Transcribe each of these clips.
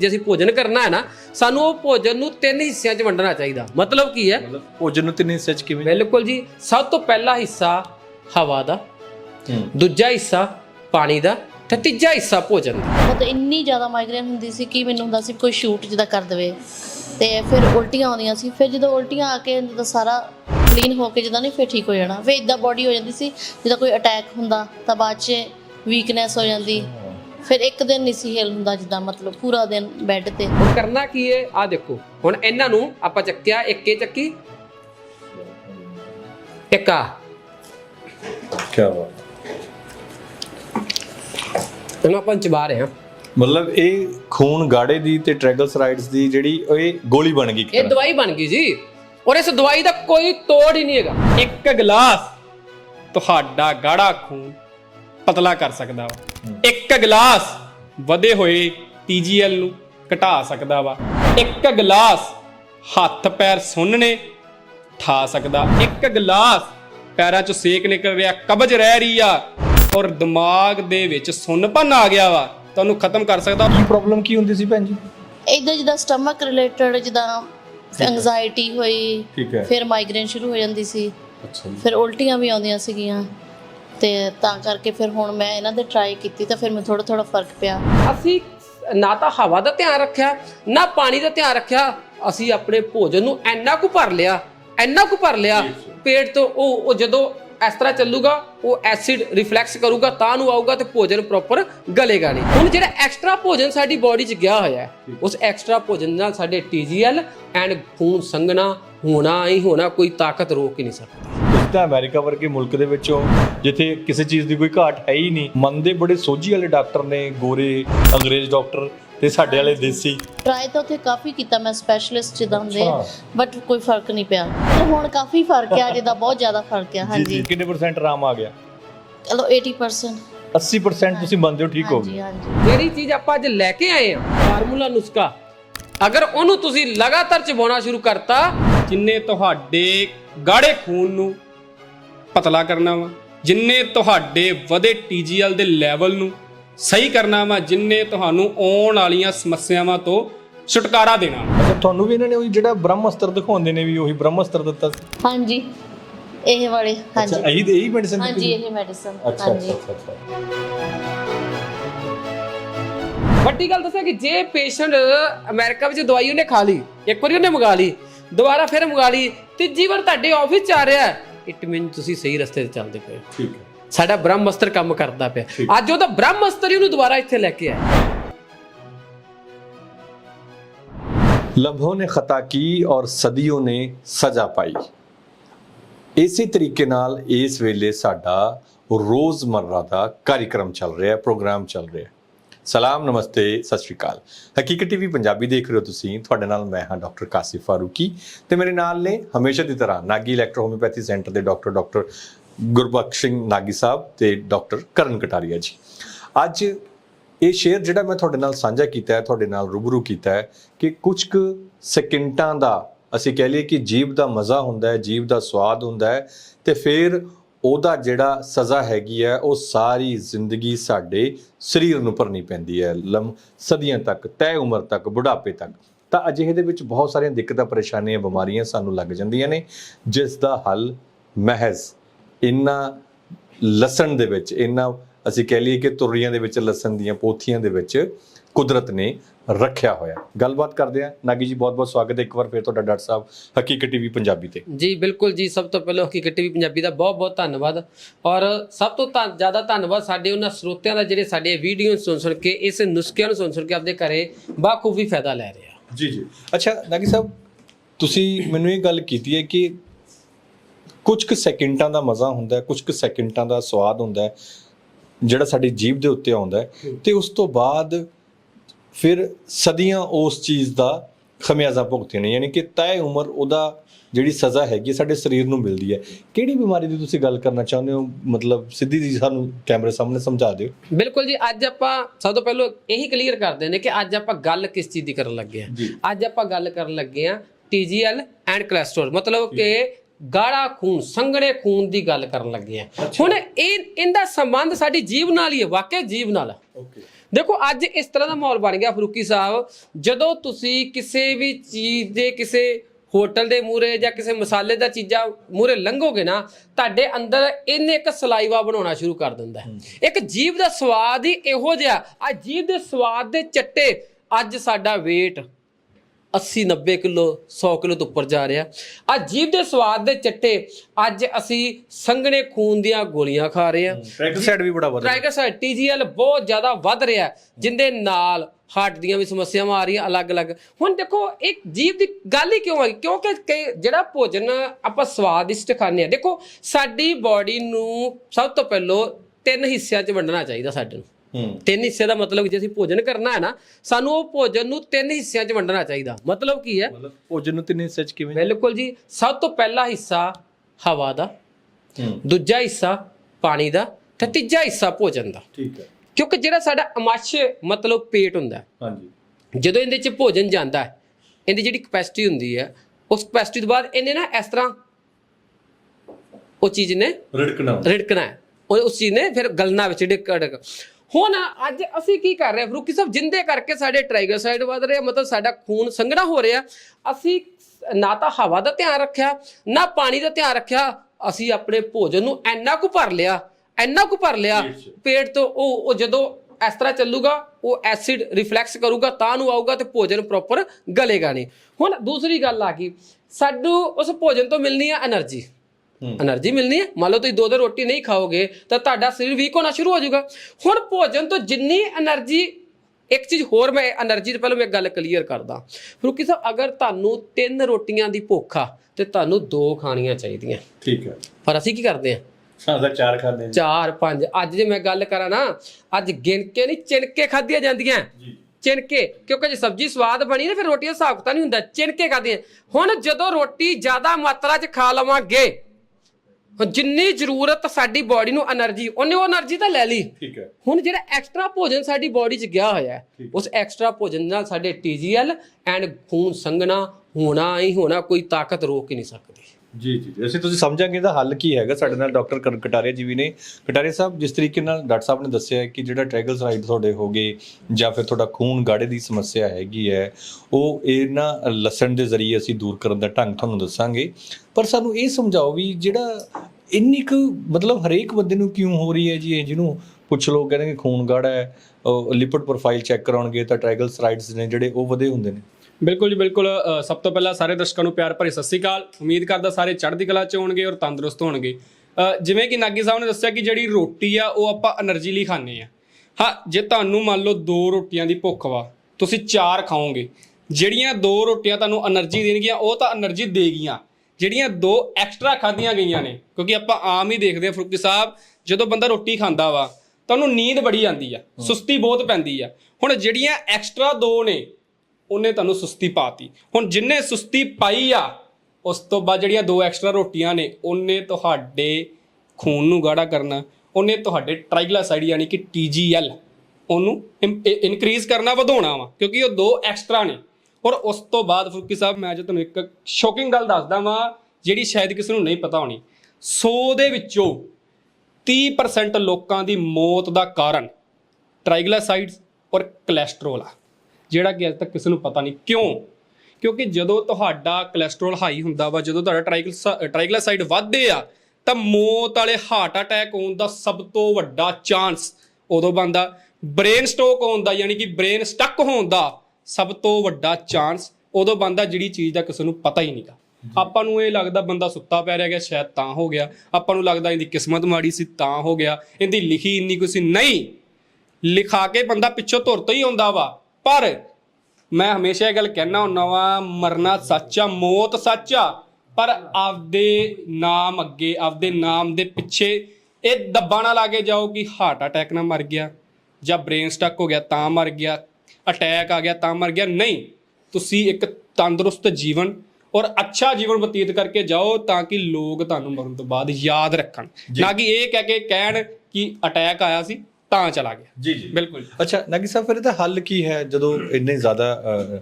ਜੇ ਅਸੀਂ ਭੋਜਨ ਕਰਨਾ ਹੈ ਨਾ ਸਾਨੂੰ ਉਹ ਭੋਜਨ ਨੂੰ ਤਿੰਨ ਹਿੱਸਿਆਂ 'ਚ ਵੰਡਣਾ ਚਾਹੀਦਾ। ਮਤਲਬ ਕੀ ਹੈ? ਮਤਲਬ ਭੋਜਨ ਨੂੰ ਤਿੰਨ ਹਿੱਸੇ ਚ ਕਿਵੇਂ? ਬਿਲਕੁਲ ਜੀ। ਸਭ ਤੋਂ ਪਹਿਲਾ ਹਿੱਸਾ ਹਵਾ ਦਾ। ਦੂਜਾ ਹਿੱਸਾ ਪਾਣੀ ਦਾ ਤੇ ਤੀਜਾ ਹਿੱਸਾ ਭੋਜਨ ਦਾ। ਮਤਲਬ ਇੰਨੀ ਜ਼ਿਆਦਾ ਮਾਈਗ੍ਰੇਨ ਹੁੰਦੀ ਸੀ ਕਿ ਮੈਨੂੰ ਹੁੰਦਾ ਸੀ ਕੋਈ ਸ਼ੂਟ ਜਿੱਦਾਂ ਕਰ ਦੇਵੇ। ਤੇ ਫਿਰ ਉਲਟੀਆਂ ਆਉਂਦੀਆਂ ਸੀ। ਫਿਰ ਜਦੋਂ ਉਲਟੀਆਂ ਆ ਕੇ ਜਦੋਂ ਸਾਰਾ ਕਲੀਨ ਹੋ ਕੇ ਜਦੋਂ ਨਹੀਂ ਫਿਰ ਠੀਕ ਹੋ ਜਾਣਾ। ਫਿਰ ਇਦਾਂ ਬਾਡੀ ਹੋ ਜਾਂਦੀ ਸੀ। ਜਿੱਦਾਂ ਕੋਈ ਅਟੈਕ ਹੁੰਦਾ ਤਾਂ ਬਾਅਦ 'ਚ ਵੀਕਨੈਸ ਹੋ ਜਾਂਦੀ। ਫਿਰ ਇੱਕ ਦਿਨ ਨਹੀਂ ਸੀ ਹਿਲ ਹੁੰਦਾ ਜਿੱਦਾਂ ਮਤਲਬ ਪੂਰਾ ਦਿਨ ਬੈੱਡ ਤੇ। ਹੁਣ ਕਰਨਾ ਕੀ ਹੈ ਆ ਦੇਖੋ ਹੁਣ ਇਹਨਾਂ ਨੂੰ ਆਪਾਂ ਚੱਕਿਆ ਇੱਕੇ ਚੱਕੀ। ਇੱਕ ਕੀ ਬਾਤ। ਇਹਨੂੰ ਆਪਾਂ ਚਬਾ ਰਹੇ ਹਾਂ। ਮਤਲਬ ਇਹ ਖੂਨ ਗਾੜੇ ਦੀ ਤੇ ਟ੍ਰਾਈਗਲਸਰਾਈਡਸ ਦੀ ਜਿਹੜੀ ਇਹ ਗੋਲੀ ਬਣ ਗਈ ਇੱਕ ਇਹ ਤਰ੍ਹਾਂ। ਦਵਾਈ ਬਣ ਗਈ ਜੀ। ਔਰ ਇਸ ਦਵਾਈ ਦਾ ਕੋਈ ਤੋੜ ਹੀ ਨਹੀਂ ਹੈਗਾ। ਇੱਕ ਗਲਾਸ ਤੁਹਾਡਾ ਗਾੜਾ ਖੂਨ ਪਤਲਾ ਕਰ ਸਕਦਾ ਵਾ। ਇੱਕ ਗਲਾਸ ਵਧੇ ਹੋਏ TGL ਨੂੰ ਘਟਾ ਸਕਦਾ ਵਾ। ਇੱਕ ਗਲਾਸ ਹੱਥ ਪੈਰ ਸੁੰਨਣੇ ਠਾ ਸਕਦਾ। ਇੱਕ ਗਲਾਸ ਪੈਰਾਂ 'ਚ ਸੇਕ ਨਿਕਲ ਰਿਹਾ ਕਬਜ਼ ਰਹਿ ਰਹੀ ਆ ਔਰ ਦਿਮਾਗ ਦੇ ਵਿੱਚ ਸੁੰਨਪਨ ਆ ਗਿਆ ਵਾ। ਤੁਹਾਨੂੰ ਖਤਮ ਕਰ ਸਕਦਾ। ਕੀ ਪ੍ਰੋਬਲਮ ਕੀ ਹੁੰਦੀ ਸੀ ਭੈਣ ਜੀ? ਇਦਾਂ ਜਿੱਦਾਂ ਸਟਮਕ ਰਿਲੇਟਡ ਜਿੱਦਾਂ ਐਂਜ਼ਾਇਟੀ ਹੋਈ ਠੀਕ ਹੈ। ਫਿਰ ਮਾਈਗ੍ਰੇਨ ਸ਼ੁਰੂ ਹੋ ਜਾਂਦੀ ਸੀ। ਅੱਛਾ ਫਿਰ ਉਲਟੀਆਂ ਵੀ ਆਉਂਦੀਆਂ ਸੀਗੀਆਂ। ਤੇ ਤਾਂ ਕਰਕੇ ਫਿਰ ਹੁਣ ਮੈਂ ਇਹਨਾਂ ਦੇ ਟਰਾਈ ਕੀਤੀ ਤਾਂ ਫਿਰ ਮੈਨੂੰ ਥੋੜਾ ਥੋੜਾ ਫ਼ਰਕ ਪਿਆ। ਅਸੀਂ ਨਾ ਤਾਂ ਹਵਾ ਦਾ ਧਿਆਨ ਰੱਖਿਆ ਨਾ ਪਾਣੀ ਦਾ ਧਿਆਨ ਰੱਖਿਆ ਅਸੀਂ ਆਪਣੇ ਭੋਜਨ ਨੂੰ ਇੰਨਾ ਕੁ ਭਰ ਲਿਆ ਇੰਨਾ ਕੁ ਭਰ ਲਿਆ ਪੇਟ ਤੋਂ ਉਹ ਉਹ ਜਦੋਂ ਇਸ ਤਰ੍ਹਾਂ ਚੱਲੂਗਾ ਉਹ ਐਸਿਡ ਰਿਫਲੈਕਸ ਕਰੂਗਾ ਤਾਂ ਨੂੰ ਆਊਗਾ ਤੇ ਭੋਜਨ ਪ੍ਰੋਪਰ ਗਲੇਗਾ ਨਹੀਂ। ਹੁਣ ਜਿਹੜਾ ਐਕਸਟਰਾ ਭੋਜਨ ਸਾਡੀ ਬਾਡੀ 'ਚ ਗਿਆ ਹੋਇਆ ਹੈ ਉਸ ਐਕਸਟਰਾ ਭੋਜਨ ਨਾਲ ਸਾਡੇ TGL ਐਂਡ ਖੂਨ ਸੰਘਣਾ ਹੋਣਾ ਹੀ ਹੋਣਾ ਕੋਈ ਤਾਕਤ ਰੋਕ ਹੀ ਨਹੀਂ ਸਕਦੀ। ਤੁਸੀਂ ਤਾਂ ਅਮਰੀਕਾ ਵਰਗੇ ਮੁਲਕ ਦੇ ਵਿੱਚੋਂ ਜਿੱਥੇ ਕਿਸੇ ਚੀਜ਼ ਦੀ ਕੋਈ ਘਾਟ ਹੈ ਹੀ ਨਹੀਂ ਮੰਨਦੇ ਬੜੇ ਸੋਝੀ ਵਾਲੇ ਡਾਕਟਰ ਨੇ ਗੋਰੇ ਅੰਗਰੇਜ਼ ਡਾਕਟਰ ਤੇ ਸਾਡੇ ਵਾਲੇ ਦੇਸੀ। ਟਰਾਈ ਤਾਂ ਉੱਥੇ ਕਾਫੀ ਕੀਤਾ ਮੈਂ ਸਪੈਸ਼ਲਿਸਟ ਜਿੱਦਾਂ ਹੁੰਦੇ ਅੱਛਾ। ਬਟ ਕੋਈ ਫ਼ਰਕ ਨਹੀਂ ਪਿਆ। ਤੇ ਹੁਣ ਕਾਫੀ ਫ਼ਰਕ ਆ ਜਿੱਦਾਂ ਬਹੁਤ ਜ਼ਿਆਦਾ ਫ਼ਰਕ ਆ ਹਾਂਜੀ। ਕਿੰਨੇ ਪਰਸੈਂਟ ਆਰਾਮ ਆ ਗਿਆ? ਚਲੋ 80% 80% ਤੁਸੀਂ ਮੰਨਦੇ ਹੋ ਠੀਕ ਹੋ ਹਾਂਜੀ ਜਿਹੜੀ ਚੀਜ਼ ਆਪਾਂ ਅੱਜ ਲੈ ਕੇ ਆਏ ਆ ਫਾਰਮੂਲਾ ਨੁਸਖਾ ਅਗਰ ਉਹਨੂੰ ਤੁਸੀਂ ਲਗਾਤਾਰ ਚਬਾਉਣਾ ਸ਼ੁਰੂ ਕਰਤਾ ਜਿੰਨੇ ਤੁਹਾਡੇ ਗਾੜੇ ਖੂਨ ਨੂੰ ਪਤਲਾ ਕਰਨਾ ਵਾ ਜਿੰਨੇ ਤੁਹਾਡੇ ਵਧੇ TGL ਦੇ ਲੈਵਲ ਨੂੰ ਸਹੀ ਕਰਨਾ ਵਾ ਜਿੰਨੇ ਤੁਹਾਨੂੰ ਆਉਣ ਵਾਲੀਆਂ ਸਮੱਸਿਆਵਾਂ ਤੋਂ ਛੁਟਕਾਰਾ ਦੇਣਾ। ਅੱਛਾ ਤੁਹਾਨੂੰ ਵੀ ਇਹਨਾਂ ਨੇ ਉਹੀ ਜਿਹੜਾ ਬ੍ਰਹਮ ਅਸਤਰ ਦਿਖਾਉਂਦੇ ਨੇ ਵੀ ਉਹੀ ਬ੍ਰਹਮ ਅਸਤਰ ਦਿੱਤਾ ਸੀ? ਹਾਂਜੀ ਇਹ ਵਾਲੇ ਹਾਂਜੀ। ਅੱਛਾ ਇਹੀ ਇਹੀ ਮੈਡੀਸਨ ਹਾਂਜੀ ਇਹ ਮੈਡੀਸਨ ਅੱਛਾ ਹਾਂਜੀ। ਅੱਛਾ ਅੱਛਾ। ਵੱਡੀ ਗੱਲ ਦੱਸਿਆ ਕਿ ਜੇ ਪੇਸ਼ੈਂਟ ਅਮਰੀਕਾ ਵਿੱਚ ਦਵਾਈ ਉਹਨੇ ਖਾ ਲਈ ਇੱਕ ਵਾਰੀ ਉਹਨੇ ਮੰਗਾ ਲਈ ਦੁਬਾਰਾ ਫਿਰ ਮੰਗਾ ਲਈ ਤੀਜੀ ਵਾਰ ਤੁਹਾਡੇ ਆਫਿਸ ਚ ਆ ਰਿਹਾ ਇਟ ਮੀਨ ਤੁਸੀਂ ਸਹੀ ਰਸਤੇ ਤੇ ਚੱਲਦੇ ਪਏ ਹੋ। ਠੀਕ ਹੈ। ਸਾਡਾ ਬ੍ਰਹਮਸਤਰ ਕੰਮ ਕਰਦਾ ਪਿਆ। ਅੱਜ ਉਹਦਾ ਬ੍ਰਹਮਸਤਰ ਹੀ ਉਹਨੂੰ ਦੁਬਾਰਾ ਇੱਥੇ ਲੈ ਕੇ ਆਇਆ। ਲम्हों ਨੇ ਖਤਾ ਕੀ ਔਰ ਸਦੀਆਂ ਨੇ ਸਜ਼ਾ ਪਾਈ। ਇਸੇ ਤਰੀਕੇ ਨਾਲ ਇਸ ਵੇਲੇ ਸਾਡਾ ਰੋਜ਼ਮਰਰਾ ਦਾ ਕਾਰਜਕ੍ਰਮ ਚੱਲ ਰਿਹਾ ਹੈ ਪ੍ਰੋਗਰਾਮ ਚੱਲ ਰਿਹਾ ਹੈ। ਸਲਾਮ, ਨਮਸਤੇ, ਸਤਿ ਸ਼੍ਰੀ ਅਕਾਲ। ਹਕੀਕਤ ਟੀਵੀ ਪੰਜਾਬੀ ਦੇਖ ਰਹੇ ਹੋ ਤੁਸੀਂ। ਤੁਹਾਡੇ ਨਾਲ ਮੈਂ ਹਾਂ ਡਾਕਟਰ ਕਾਸਿਫ ਫਾਰੂਕੀ ਤੇ ਮੇਰੇ ਨਾਲ ਨੇ ਹਮੇਸ਼ਾ ਦੀ ਤਰ੍ਹਾਂ ਨਾਗੀ ਇਲੈਕਟ੍ਰੋ ਹੋਮਿਓਪੈਥੀ ਸੈਂਟਰ ਦੇ ਡਾਕਟਰ ਡਾਕਟਰ ਗੁਰਬਖਸ਼ ਸਿੰਘ ਨਾਗੀ ਸਾਹਿਬ ਤੇ ਡਾਕਟਰ ਕਰਨ ਕਟਾਰੀਆ ਜੀ। ਅੱਜ ਇਹ ਸ਼ੇਅਰ ਜਿਹੜਾ ਮੈਂ ਤੁਹਾਡੇ ਨਾਲ ਸਾਂਝਾ ਕੀਤਾ ਹੈ, ਤੁਹਾਡੇ ਨਾਲ ਰੂਬਰੂ ਕੀਤਾ ਹੈ ਕਿ ਕੁਝ ਕੁ ਸਕਿੰਟਾਂ ਦਾ ਅਸੀਂ ਕਹਿ ਲਈਏ ਕਿ ਜੀਵ ਦਾ ਮਜ਼ਾ ਹੁੰਦਾ ਹੈ ਜੀਵ ਦਾ ਸਵਾਦ ਹੁੰਦਾ ਹੈ ਤੇ ਫਿਰ ਉਹਦਾ ਜਿਹੜਾ ਸਜ਼ਾ ਹੈਗੀ ਹੈ, ਉਹ ਸਾਰੀ ਜ਼ਿੰਦਗੀ ਸਾਡੇ ਸਰੀਰ ਨੂੰ ਭਰਨੀ ਪੈਂਦੀ ਹੈ, ਲੰਮ ਸਦੀਆਂ ਤੱਕ ਤੈਅ ਉਮਰ ਤੱਕ, ਬੁਢਾਪੇ ਤੱਕ। ਤਾਂ ਅਜਿਹੇ ਦੇ ਵਿੱਚ ਬਹੁਤ ਸਾਰੀਆਂ ਦਿੱਕਤਾਂ, ਪਰੇਸ਼ਾਨੀਆਂ, ਬਿਮਾਰੀਆਂ ਸਾਨੂੰ ਲੱਗ ਜਾਂਦੀਆਂ ਨੇ, ਜਿਸ ਦਾ ਹੱਲ ਮਹਿਜ਼ ਇਨ੍ਹਾਂ ਲਸਣ ਦੇ ਵਿੱਚ ਇਹਨਾਂ ਅਸੀਂ ਕਹਿ ਲਈਏ ਕਿ ਤੁਰੀਆਂ ਦੇ ਵਿੱਚ, ਲਸਣ ਦੀਆਂ ਪੋਥੀਆਂ ਦੇ ਵਿੱਚ ਕੁਦਰਤ ਨੇ ਰੱਖਿਆ ਹੋਇਆ। ਗੱਲਬਾਤ ਕਰਦੇ ਆ ਨਾਗੀ ਜੀ ਬਹੁਤ ਬਹੁਤ ਸਵਾਗਤ ਹੈ ਇੱਕ ਵਾਰ ਫਿਰ ਤੁਹਾਡਾ ਡਾਕਟਰ ਸਾਹਿਬ ਹਕੀਕਤ ਟੀਵੀ ਪੰਜਾਬੀ ਤੇ। ਜੀ ਬਿਲਕੁਲ ਜੀ। ਸਭ ਤੋਂ ਪਹਿਲਾਂ ਹਕੀਕਤ ਟੀਵੀ ਪੰਜਾਬੀ ਦਾ ਬਹੁਤ ਬਹੁਤ ਧੰਨਵਾਦ। ਔਰ ਸਭ ਤੋਂ ਜ਼ਿਆਦਾ ਧੰਨਵਾਦ ਸਾਡੇ ਉਹਨਾਂ ਸਰੋਤਿਆਂ ਦਾ ਜਿਹੜੇ ਸਾਡੇ ਵੀਡੀਓ ਸੁਣ ਸੁਣ ਕੇ ਇਸ ਨੁਸਖਿਆਂ ਨੂੰ ਸੁਣ ਸੁਣ ਕੇ ਆਪਦੇ ਘਰੇ ਬਾਖੂਬੀ ਫਾਇਦਾ ਲੈ ਰਹੇ ਆ। ਜੀ ਜੀ। ਅੱਛਾ ਨਾਗੀ ਸਾਹਿਬ ਤੁਸੀਂ ਮੈਨੂੰ ਇਹ ਗੱਲ ਕੀਤੀ ਹੈ ਕਿ ਕੁਝ ਕੁ ਸੈਕਿੰਟਾਂ ਦਾ ਮਜ਼ਾ ਹੁੰਦਾ ਹੈ ਕੁਝ ਕੁ ਸੈਕਿੰਟਾਂ ਦਾ ਸਵਾਦ ਹੁੰਦਾ ਹੈ ਜਿਹੜਾ ਸਾਡੀ ਜੀਭ ਦੇ ਉੱਤੇ ਆਉਂਦਾ ਹੈ ਤੇ ਉਸ ਤੋਂ ਬਾਅਦ ਫਿਰ ਸਦੀਆਂ ਉਸ ਚੀਜ਼ ਦਾ ਖਮਿਆਜ਼ਾ ਭੁਗਤਦੇ ਨੇ ਯਾਨੀ ਕਿ ਤੈਅ ਉਮਰ ਉਹਦਾ ਜਿਹੜੀ ਸਜ਼ਾ ਹੈਗੀ ਸਾਡੇ ਸਰੀਰ ਨੂੰ ਮਿਲਦੀ ਹੈ। ਕਿਹੜੀ ਬਿਮਾਰੀ ਦੀ ਤੁਸੀਂ ਗੱਲ ਕਰਨਾ ਚਾਹੁੰਦੇ ਹੋ? ਮਤਲਬ ਸਿੱਧੀ ਜੀ ਸਾਨੂੰ ਕੈਮਰੇ ਸਾਹਮਣੇ ਸਮਝਾ ਦਿਓ। ਬਿਲਕੁਲ ਜੀ ਅੱਜ ਆਪਾਂ ਸਭ ਤੋਂ ਪਹਿਲਾਂ ਇਹੀ ਕਲੀਅਰ ਕਰਦੇ ਨੇ ਕਿ ਅੱਜ ਆਪਾਂ ਗੱਲ ਕਿਸ ਚੀਜ਼ ਦੀ ਕਰਨ ਲੱਗੇ ਆ। ਅੱਜ ਆਪਾਂ ਗੱਲ ਕਰਨ ਲੱਗੇ ਆ TGL ਐਂਡ ਕੋਲੇਸਟ੍ਰੋਲ ਮਤਲਬ ਕਿ ਗਾੜਾ ਖੂਨ ਸੰਘਣੇ ਖੂਨ ਦੀ ਗੱਲ ਕਰਨ ਲੱਗੇ ਆ ਹੁਣ ਇਹ ਇਹਦਾ ਸੰਬੰਧ ਸਾਡੀ ਜੀਵ ਨਾਲ ਹੀ ਹੈ ਵਾਕਿਆ ਜੀਵ ਨਾਲ। ਓਕੇ। ਦੇਖੋ ਅੱਜ ਇਸ ਤਰ੍ਹਾਂ ਦਾ ਮਾਹੌਲ ਬਣ ਗਿਆ ਫਰੂਕੀ ਸਾਹਿਬ ਜਦੋਂ ਤੁਸੀਂ ਕਿਸੇ ਵੀ ਚੀਜ਼ ਦੇ ਕਿਸੇ ਹੋਟਲ ਦੇ ਮੂਰੇ ਜਾਂ ਕਿਸੇ ਮਸਾਲੇ ਦਾ ਚੀਜ਼ਾਂ ਮੂਰੇ ਲੰਘੋਗੇ ਨਾ ਤੁਹਾਡੇ ਅੰਦਰ ਇਹਨੇ ਇੱਕ ਸਲਾਈਵਾ ਬਣਾਉਣਾ ਸ਼ੁਰੂ ਕਰ ਦਿੰਦਾ ਹੈ। ਇੱਕ ਜੀਭ ਦਾ ਸਵਾਦ ਹੀ ਇਹੋ ਜਿਹਾ ਆ ਜੀਭ ਦੇ ਸਵਾਦ ਦੇ ਚੱਟੇ ਅੱਜ ਸਾਡਾ weight 80 90 ਕਿਲੋ 100 ਕਿਲੋ ਤੋਂ ਉੱਪਰ ਜਾ ਰਿਹਾ। ਆ ਜੀਭ ਦੇ ਸਵਾਦ ਦੇ ਚੱਟੇ ਅੱਜ ਅਸੀਂ ਸੰਘਣੇ ਖੂਨ ਦੀਆਂ ਗੋਲੀਆਂ ਖਾ ਰਹੇ ਹਾਂ। ਟ੍ਰਾਈਗਲਿਸਰਾਈਡ ਵੀ ਬੜਾ ਵਧਿਆ ਟ੍ਰਾਈਗਲਿਸਰਾਈਡ ਟੀਜੀਐਲ ਬਹੁਤ ਜ਼ਿਆਦਾ ਵੱਧ ਰਿਹਾ ਜਿੰਦੇ ਨਾਲ ਹਾਰਟ ਦੀਆਂ ਵੀ ਸਮੱਸਿਆਵਾਂ ਆ ਰਹੀਆਂ ਅਲੱਗ-ਅਲੱਗ। ਹੁਣ ਦੇਖੋ ਇੱਕ ਜੀਵ ਦੀ ਗੱਲ ਹੀ ਕਿਉਂ ਹੈ ਕਿਉਂਕਿ ਕਈ ਜਿਹੜਾ ਭੋਜਨ ਆਪਾਂ ਸਵਾਦਿਸ਼ਟ ਖਾਂਦੇ ਆ ਦੇਖੋ ਸਾਡੀ ਬਾਡੀ ਨੂੰ ਸਭ ਤੋਂ ਪਹਿਲਾਂ ਤਿੰਨ ਹਿੱਸਿਆਂ 'ਚ ਵੰਡਣਾ ਚਾਹੀਦਾ ਸਾਡੇ ਨੂੰ। ਤਿੰਨ ਹਿੱਸੇ ਦਾ ਮਤਲਬ ਜੇ ਅਸੀਂ ਭੋਜਨ ਕਰਨਾ ਹੈ ਨਾ ਸਾਨੂੰ ਉਹ ਭੋਜਨ ਨੂੰ ਤਿੰਨ ਹਿੱਸਿਆਂ 'ਚ ਵੰਡਣਾ ਚਾਹੀਦਾ। ਮਤਲਬ ਕੀ ਹੈ? ਮਤਲਬ ਭੋਜਨ ਨੂੰ ਤਿੰਨ ਹਿੱਸੇ ਚ ਕਿਵੇਂ? ਬਿਲਕੁਲ ਜੀ। ਸਭ ਤੋਂ ਪਹਿਲਾ ਹਿੱਸਾ ਹਵਾ ਦਾ ਦੂਜਾ ਹਿੱਸਾ ਪਾਣੀ ਦਾ ਤੇ ਤੀਜਾ ਹਿੱਸਾ ਭੋਜਨ ਦਾ। ਠੀਕ ਹੈ। ਕਿਉਂਕਿ ਜਿਹੜਾ ਸਾਡਾ ਅਮਸ਼ ਮਤਲਬ ਪੇਟ ਹੁੰਦਾ ਹੈ, ਹਾਂਜੀ। ਜਦੋਂ ਇਹਦੇ ਚ ਭੋਜਨ ਜਾਂਦਾ ਹੈ ਇਹਦੀ ਜਿਹੜੀ ਕਪੈਸਿਟੀ ਹੁੰਦੀ ਹੈ ਉਸ ਕਪੈਸਿਟੀ ਤੋਂ ਬਾਅਦ ਇਹਨੇ ਨਾ ਇਸ ਤਰ੍ਹਾਂ ਉਹ ਚੀਜ਼ ਨੇ ਰੜਕਣਾ। ਰਿੜਕਣਾ ਹੈ। ਉਹ ਉਸ ਚੀਜ਼ ਨੇ ਫਿਰ ਗਲਣਾ ਵਿੱਚ ਡਿੱਕ ਡਿੱਕ ਹੁਣ ਅੱਜ ਅਸੀਂ ਕੀ ਕਰ ਰਹੇ ਹਾਂ? ਫਰੂਕੀ ਸਾਹਿਬ ਜਿੰਦੇ ਕਰਕੇ ਸਾਡੇ ਟ੍ਰਾਈਗੋਸਾਈਡ ਵਧ ਰਿਹਾ ਮਤਲਬ ਸਾਡਾ ਖੂਨ ਸੰਘਣਾ ਹੋ ਰਿਹਾ ਅਸੀਂ ਨਾ ਤਾਂ ਹਵਾ ਦਾ ਧਿਆਨ ਰੱਖਿਆ ਨਾ ਪਾਣੀ ਦਾ ਧਿਆਨ ਰੱਖਿਆ ਅਸੀਂ ਆਪਣੇ ਭੋਜਨ ਨੂੰ ਐਨਾ ਕੁ ਭਰ ਲਿਆ ਐਨਾ ਕੁ ਭਰ ਲਿਆ ਪੇਟ ਤੋਂ ਉਹ ਉਹ ਜਦੋਂ ਇਸ ਤਰ੍ਹਾਂ ਚੱਲੂਗਾ ਉਹ ਐਸਿਡ ਰਿਫਲੈਕਸ ਕਰੂਗਾ ਤਾਂ ਨੂੰ ਆਊਗਾ ਤੇ ਭੋਜਨ ਪ੍ਰੋਪਰ ਗਲੇਗਾ ਨਹੀਂ। ਹੁਣ ਦੂਸਰੀ ਗੱਲ ਆ ਗਈ ਸਾਡੂ ਉਸ ਭੋਜਨ ਤੋਂ ਮਿਲਣੀ ਹੈ એનર્ਜੀ એનર્ਜੀ ਮਿਲਣੀ ਹੈ? ਮੰਨ ਲਓ ਤੁਸੀਂ ਦੋ ਦਿਨ ਰੋਟੀ ਨਹੀਂ ਖਾਓਗੇ ਤਾਂ ਤੁਹਾਡਾ ਸਰੀਰ ਵੀਕ ਹੋਣਾ ਸ਼ੁਰੂ ਹੋ ਜਾਊਗਾ। ਹੁਣ ਭੋਜਨ ਤੋਂ ਜਿੰਨੀ એનર્ਜੀ ਇੱਕ ਚੀਜ਼ ਹੋਰ ਮੈਂ એનર્ਜੀ ਤੋਂ ਪਹਿਲਾਂ ਮੈਂ ਗੱਲ ਕਲੀਅਰ ਕਰਦਾ। ਰੁਕੀ ਸਾਹਿਬ ਅਗਰ ਤੁਹਾਨੂੰ ਤਿੰਨ ਰੋਟੀਆਂ ਦੀ ਭੁੱਖ ਆ ਤੇ ਤੁਹਾਨੂੰ ਦੋ ਖਾਣੀਆਂ ਚਾਹੀਦੀਆਂ। ਠੀਕ ਹੈ। ਪਰ ਅਸੀਂ ਕੀ ਕਰਦੇ ਆ ਸਾਦਾ ਚਾਰ ਖਾਂਦੇ ਨੇ ਚਾਰ ਪੰਜ। ਅੱਜ ਜੇ ਮੈਂ ਗੱਲ ਕਰਾਂ ਨਾ ਅੱਜ ਗਿਣ ਕੇ ਨਹੀਂ ਚਿਣਕੇ ਖਾਧੀਆਂ ਜਾਂਦੀਆਂ। ਜੀ। ਚਿਣਕੇ ਕਿਉਂਕਿ ਜੇ ਸਬਜ਼ੀ ਸਵਾਦ ਬਣੀ ਨਾ ਫਿਰ ਰੋਟੀ ਦਾ ਹਿਸਾਬ ਕਿਤਾ ਨਹੀਂ ਹੁੰਦਾ। ਚਿਣਕੇ ਖਾਂਦੇ ਹੁਣ ਜਦੋਂ ਰੋਟੀ ਜ਼ਿਆਦਾ ਮਾਤਰਾ 'ਚ ਖਾ ਲਵਾਂਗੇ ਹੁਣ ਜਿੰਨੀ ਜ਼ਰੂਰਤ ਸਾਡੀ ਬਾਡੀ ਨੂੰ એનર્ਜੀ ਉਹਨੇ ਉਹ એનર્ਜੀ ਤਾਂ ਲੈ ਲਈ। ਠੀਕ ਹੈ। ਹੁਣ ਜਿਹੜਾ ਐਕਸਟਰਾ ਭੋਜਨ ਸਾਡੀ ਬਾਡੀ 'ਚ ਗਿਆ ਹੋਇਆ ਹੈ, ਉਸ ਐਕਸਟਰਾ ਭੋਜਨ ਨਾਲ ਸਾਡੇ ਟੀਜੀਐਲ ਐਂਡ ਖੂਨ ਸੰਘਣਾ ਹੋਣਾ ਹੀ ਹੋਣਾ ਕੋਈ ਤਾਕਤ ਰੋਕ ਹੀ ਨਹੀਂ ਸਕਦੀ। ਜੀ ਜੀ ਅਸੀਂ ਤੁਸੀਂ ਸਮਝਾਂਗੇ ਇਹਦਾ ਹੱਲ ਕੀ ਹੈਗਾ ਸਾਡੇ ਨਾਲ ਡਾਕਟਰ ਕਟਾਰੀਆ ਜੀ ਵੀ ਨੇ। ਕਟਾਰੀਆ ਸਾਹਿਬ, ਜਿਸ ਤਰੀਕੇ ਨਾਲ ਡਾਕਟਰ ਸਾਹਿਬ ਨੇ ਦੱਸਿਆ ਹੈ ਕਿ ਜਿਹੜਾ ਟ੍ਰਾਈਗਲਿਸਰਾਈਡ ਤੁਹਾਡੇ ਹੋ ਗਏ ਜਾਂ ਫਿਰ ਤੁਹਾਡਾ ਖੂਨ ਗਾੜੇ ਦੀ ਸਮੱਸਿਆ ਹੈਗੀ ਹੈ, ਉਹ ਇਹਨਾਂ ਲਸਣ ਦੇ ਜ਼ਰੀਏ ਅਸੀਂ ਦੂਰ ਕਰਨ ਦਾ ਢੰਗ ਤੁਹਾਨੂੰ ਦੱਸਾਂਗੇ। ਪਰ ਸਾਨੂੰ ਇਹ ਸਮਝਾਓ ਵੀ ਜਿਹੜਾ ਇੰਨੀ ਕੁ ਮਤਲਬ ਹਰੇਕ ਬੰਦੇ ਨੂੰ ਕਿਉਂ ਹੋ ਰਹੀ ਹੈ ਜੀ ਇਹ ਜਿਹਨੂੰ ਪੁੱਛ ਲੋ ਕਹਿੰਦੇ ਕਿ ਖੂਨ ਗਾੜਾ ਹੈ ਲਿਪਿਡ ਪ੍ਰੋਫਾਈਲ ਚੈੱਕ ਕਰਾਉਣਗੇ ਤਾਂ ਟ੍ਰਾਈਗਲਿਸਰਾਈਡਸ ਨੇ ਜਿਹੜੇ ਉਹ ਵਧੇ ਹੁੰਦੇ ਨੇ। ਬਿਲਕੁਲ ਜੀ, ਬਿਲਕੁਲ ਸਭ ਤੋਂ ਪਹਿਲਾਂ ਸਾਰੇ ਦਰਸ਼ਕਾਂ ਨੂੰ ਪਿਆਰ ਭਰੀ ਸਤਿ ਸ੍ਰੀ ਅਕਾਲ। ਉਮੀਦ ਕਰਦਾ ਸਾਰੇ ਚੜ੍ਹਦੀ ਕਲਾ 'ਚ ਹੋਣਗੇ ਔਰ ਤੰਦਰੁਸਤ ਹੋਣਗੇ। ਜਿਵੇਂ ਕਿ ਨਾਗੀ ਸਾਹਿਬ ਨੇ ਦੱਸਿਆ ਕਿ ਜਿਹੜੀ ਰੋਟੀ ਆ, ਉਹ ਆਪਾਂ એનર્ਜੀ ਲਈ ਖਾਂਦੇ ਆ। ਹਾਂ, ਜੇ ਤੁਹਾਨੂੰ ਮੰਨ ਲਓ ਦੋ ਰੋਟੀਆਂ ਦੀ ਭੁੱਖ ਵਾ, ਤੁਸੀਂ ਚਾਰ ਖਾਓਗੇ। ਜਿਹੜੀਆਂ ਦੋ ਰੋਟੀਆਂ ਤੁਹਾਨੂੰ એનર્ਜੀ ਦੇਣਗੀਆਂ, ਉਹ ਤਾਂ એનર્ਜੀ ਦੇਗੀਆਂ। ਜਿਹੜੀਆਂ ਦੋ ਐਕਸਟਰਾ ਖਾਧੀਆਂ ਗਈਆਂ ਨੇ, ਕਿਉਂਕਿ ਆਪਾਂ ਆਮ ਹੀ ਦੇਖਦੇ ਆ ਫਰੂਕੀ ਸਾਹਿਬ, ਜਦੋਂ ਬੰਦਾ ਰੋਟੀ ਖਾਂਦਾ ਵਾ ਤੁਹਾਨੂੰ ਨੀਂਦ ਬੜੀ ਆਂਦੀ ਆ, ਸੁਸਤੀ ਬਹੁਤ ਪੈਂਦੀ ਆ। ਹੁਣ ਜਿਹੜੀਆਂ ਐਕਸਟਰਾ ਦੋ ਨੇ ਉਹਨੇ ਤੁਹਾਨੂੰ ਸੁਸਤੀ ਪਾਤੀ। ਹੁਣ ਜਿੰਨੇ ਸੁਸਤੀ ਪਾਈ ਆ, ਉਸ ਤੋਂ ਬਾਅਦ ਜਿਹੜੀਆਂ ਦੋ ਐਕਸਟਰਾ ਰੋਟੀਆਂ ਨੇ, ਉਹਨੇ ਤੁਹਾਡੇ ਖੂਨ ਨੂੰ ਗਾੜਾ ਕਰਨਾ, ਉਹਨੇ ਤੁਹਾਡੇ ਟ੍ਰਾਈਗਲਾਸਾਈਡ ਯਾਨੀ ਕਿ TGL ਉਹਨੂੰ ਇਨਕਰੀਜ਼ ਕਰਨਾ, ਵਧਾਉਣਾ ਵਾ, ਕਿਉਂਕਿ ਉਹ ਦੋ ਐਕਸਟਰਾ ਨੇ। ਔਰ ਉਸ ਤੋਂ ਬਾਅਦ ਫਰੂਕੀ ਸਾਹਿਬ, ਮੈਂ ਅੱਜ ਤੁਹਾਨੂੰ ਇੱਕ ਸ਼ੌਕਿੰਗ ਗੱਲ ਦੱਸਦਾ ਵਾਂ, ਜਿਹੜੀ ਸ਼ਾਇਦ ਕਿਸੇ ਨੂੰ ਨਹੀਂ ਪਤਾ ਹੋਣੀ। 100 ਦੇ ਵਿੱਚੋਂ 30% ਲੋਕਾਂ ਦੀ ਮੌਤ ਦਾ ਕਾਰਨ ਟ੍ਰਾਈਗਲਾਸਾਈਡਸ ਔਰ ਕੋਲੇਸਟ੍ਰੋਲ ਆ। ਜਿਹੜਾ ਕਿ ਅਜੇ ਤੱਕ ਕਿਸੇ ਨੂੰ ਪਤਾ ਨਹੀਂ ਕਿਉਂ? ਕਿਉਂਕਿ ਜਦੋਂ ਤੁਹਾਡਾ ਕੋਲੇਸਟ੍ਰੋਲ ਹਾਈ ਹੁੰਦਾ ਵਾ ਜਦੋਂ ਤੁਹਾਡਾ ਟ੍ਰਾਈਗਲਾਸਾਈਡ ਵੱਧਦੇ ਆ ਤਾਂ ਮੌਤ ਵਾਲੇ ਹਾਰਟ ਅਟੈਕ ਹੋਣ ਦਾ ਸਭ ਤੋਂ ਵੱਡਾ ਚਾਂਸ ਉਦੋਂ ਬਣਦਾ। ਬ੍ਰੇਨ ਸਟ੍ਰੋਕ ਹੋਣ ਦਾ ਯਾਨੀ ਕਿ ਬ੍ਰੇਨ ਸਟਕ ਹੋਣ ਦਾ ਸਭ ਤੋਂ ਵੱਡਾ ਚਾਂਸ ਉਦੋਂ ਬਣਦਾ ਜਿਹੜੀ ਚੀਜ਼ ਦਾ ਕਿਸੇ ਨੂੰ ਪਤਾ ਹੀ ਨਹੀਂਗਾ। ਆਪਾਂ ਨੂੰ ਇਹ ਲੱਗਦਾ ਬੰਦਾ ਸੁੱਤਾ ਪੈ ਰਿਹਾ ਗਿਆ ਸ਼ਾਇਦ ਤਾਂ ਹੋ ਗਿਆ। ਆਪਾਂ ਨੂੰ ਲੱਗਦਾ ਇਹਦੀ ਕਿਸਮਤ ਮਾੜੀ ਸੀ ਤਾਂ ਹੋ ਗਿਆ। ਇਹਦੀ ਲਿਖੀ ਇੰਨੀ ਕੁ ਸੀ ਨਹੀਂ। ਲਿਖਾ ਕੇ ਬੰਦਾ ਪਿੱਛੋਂ ਧੁਰ ਤੋਂ ਹੀ ਆਉਂਦਾ ਵਾ। ਪਰ ਮੈਂ ਹਮੇਸ਼ਾ ਇਹ ਗੱਲ ਕਹਿਣਾ ਹੁੰਦਾ ਵਾ ਮਰਨਾ ਸੱਚ ਆ ਮੌਤ ਸੱਚ ਆ ਪਰ ਆਪਦੇ ਨਾਮ ਅੱਗੇ ਆਪਦੇ ਨਾਮ ਦੇ ਪਿੱਛੇ ਇਹ ਦੱਬਾ ਨਾ ਲਾ ਕੇ ਜਾਓ ਕਿ ਹਾਰਟ ਅਟੈਕ ਨਾਲ ਮਰ ਗਿਆ ਜਾਂ ਬ੍ਰੇਨ ਸਟਕ ਹੋ ਗਿਆ ਤਾਂ ਮਰ ਗਿਆ ਅਟੈਕ ਆ ਗਿਆ ਤਾਂ ਮਰ ਗਿਆ। ਨਹੀਂ ਤੁਸੀਂ ਇੱਕ ਤੰਦਰੁਸਤ ਜੀਵਨ ਔਰ ਅੱਛਾ ਜੀਵਨ ਬਤੀਤ ਕਰਕੇ ਜਾਓ ਤਾਂ ਕਿ ਲੋਕ ਤੁਹਾਨੂੰ ਮਰਨ ਤੋਂ ਬਾਅਦ ਯਾਦ ਰੱਖਣ। ਨਾ ਕਿ ਇਹ ਕਹਿ ਕੇ ਕਹਿਣ ਕਿ ਅਟੈਕ ਆਇਆ ਸੀ ਤਾਂ ਚਲਾ ਗਿਆ। ਜੀ ਜੀ। ਬਿਲਕੁਲ। ਅੱਛਾ ਨਾਗੀ ਸਾਹਿਬ ਫਿਰ ਇਹਦਾ ਹੱਲ ਕੀ ਹੈ? ਜਦੋਂ ਇੰਨੇ ਜ਼ਿਆਦਾ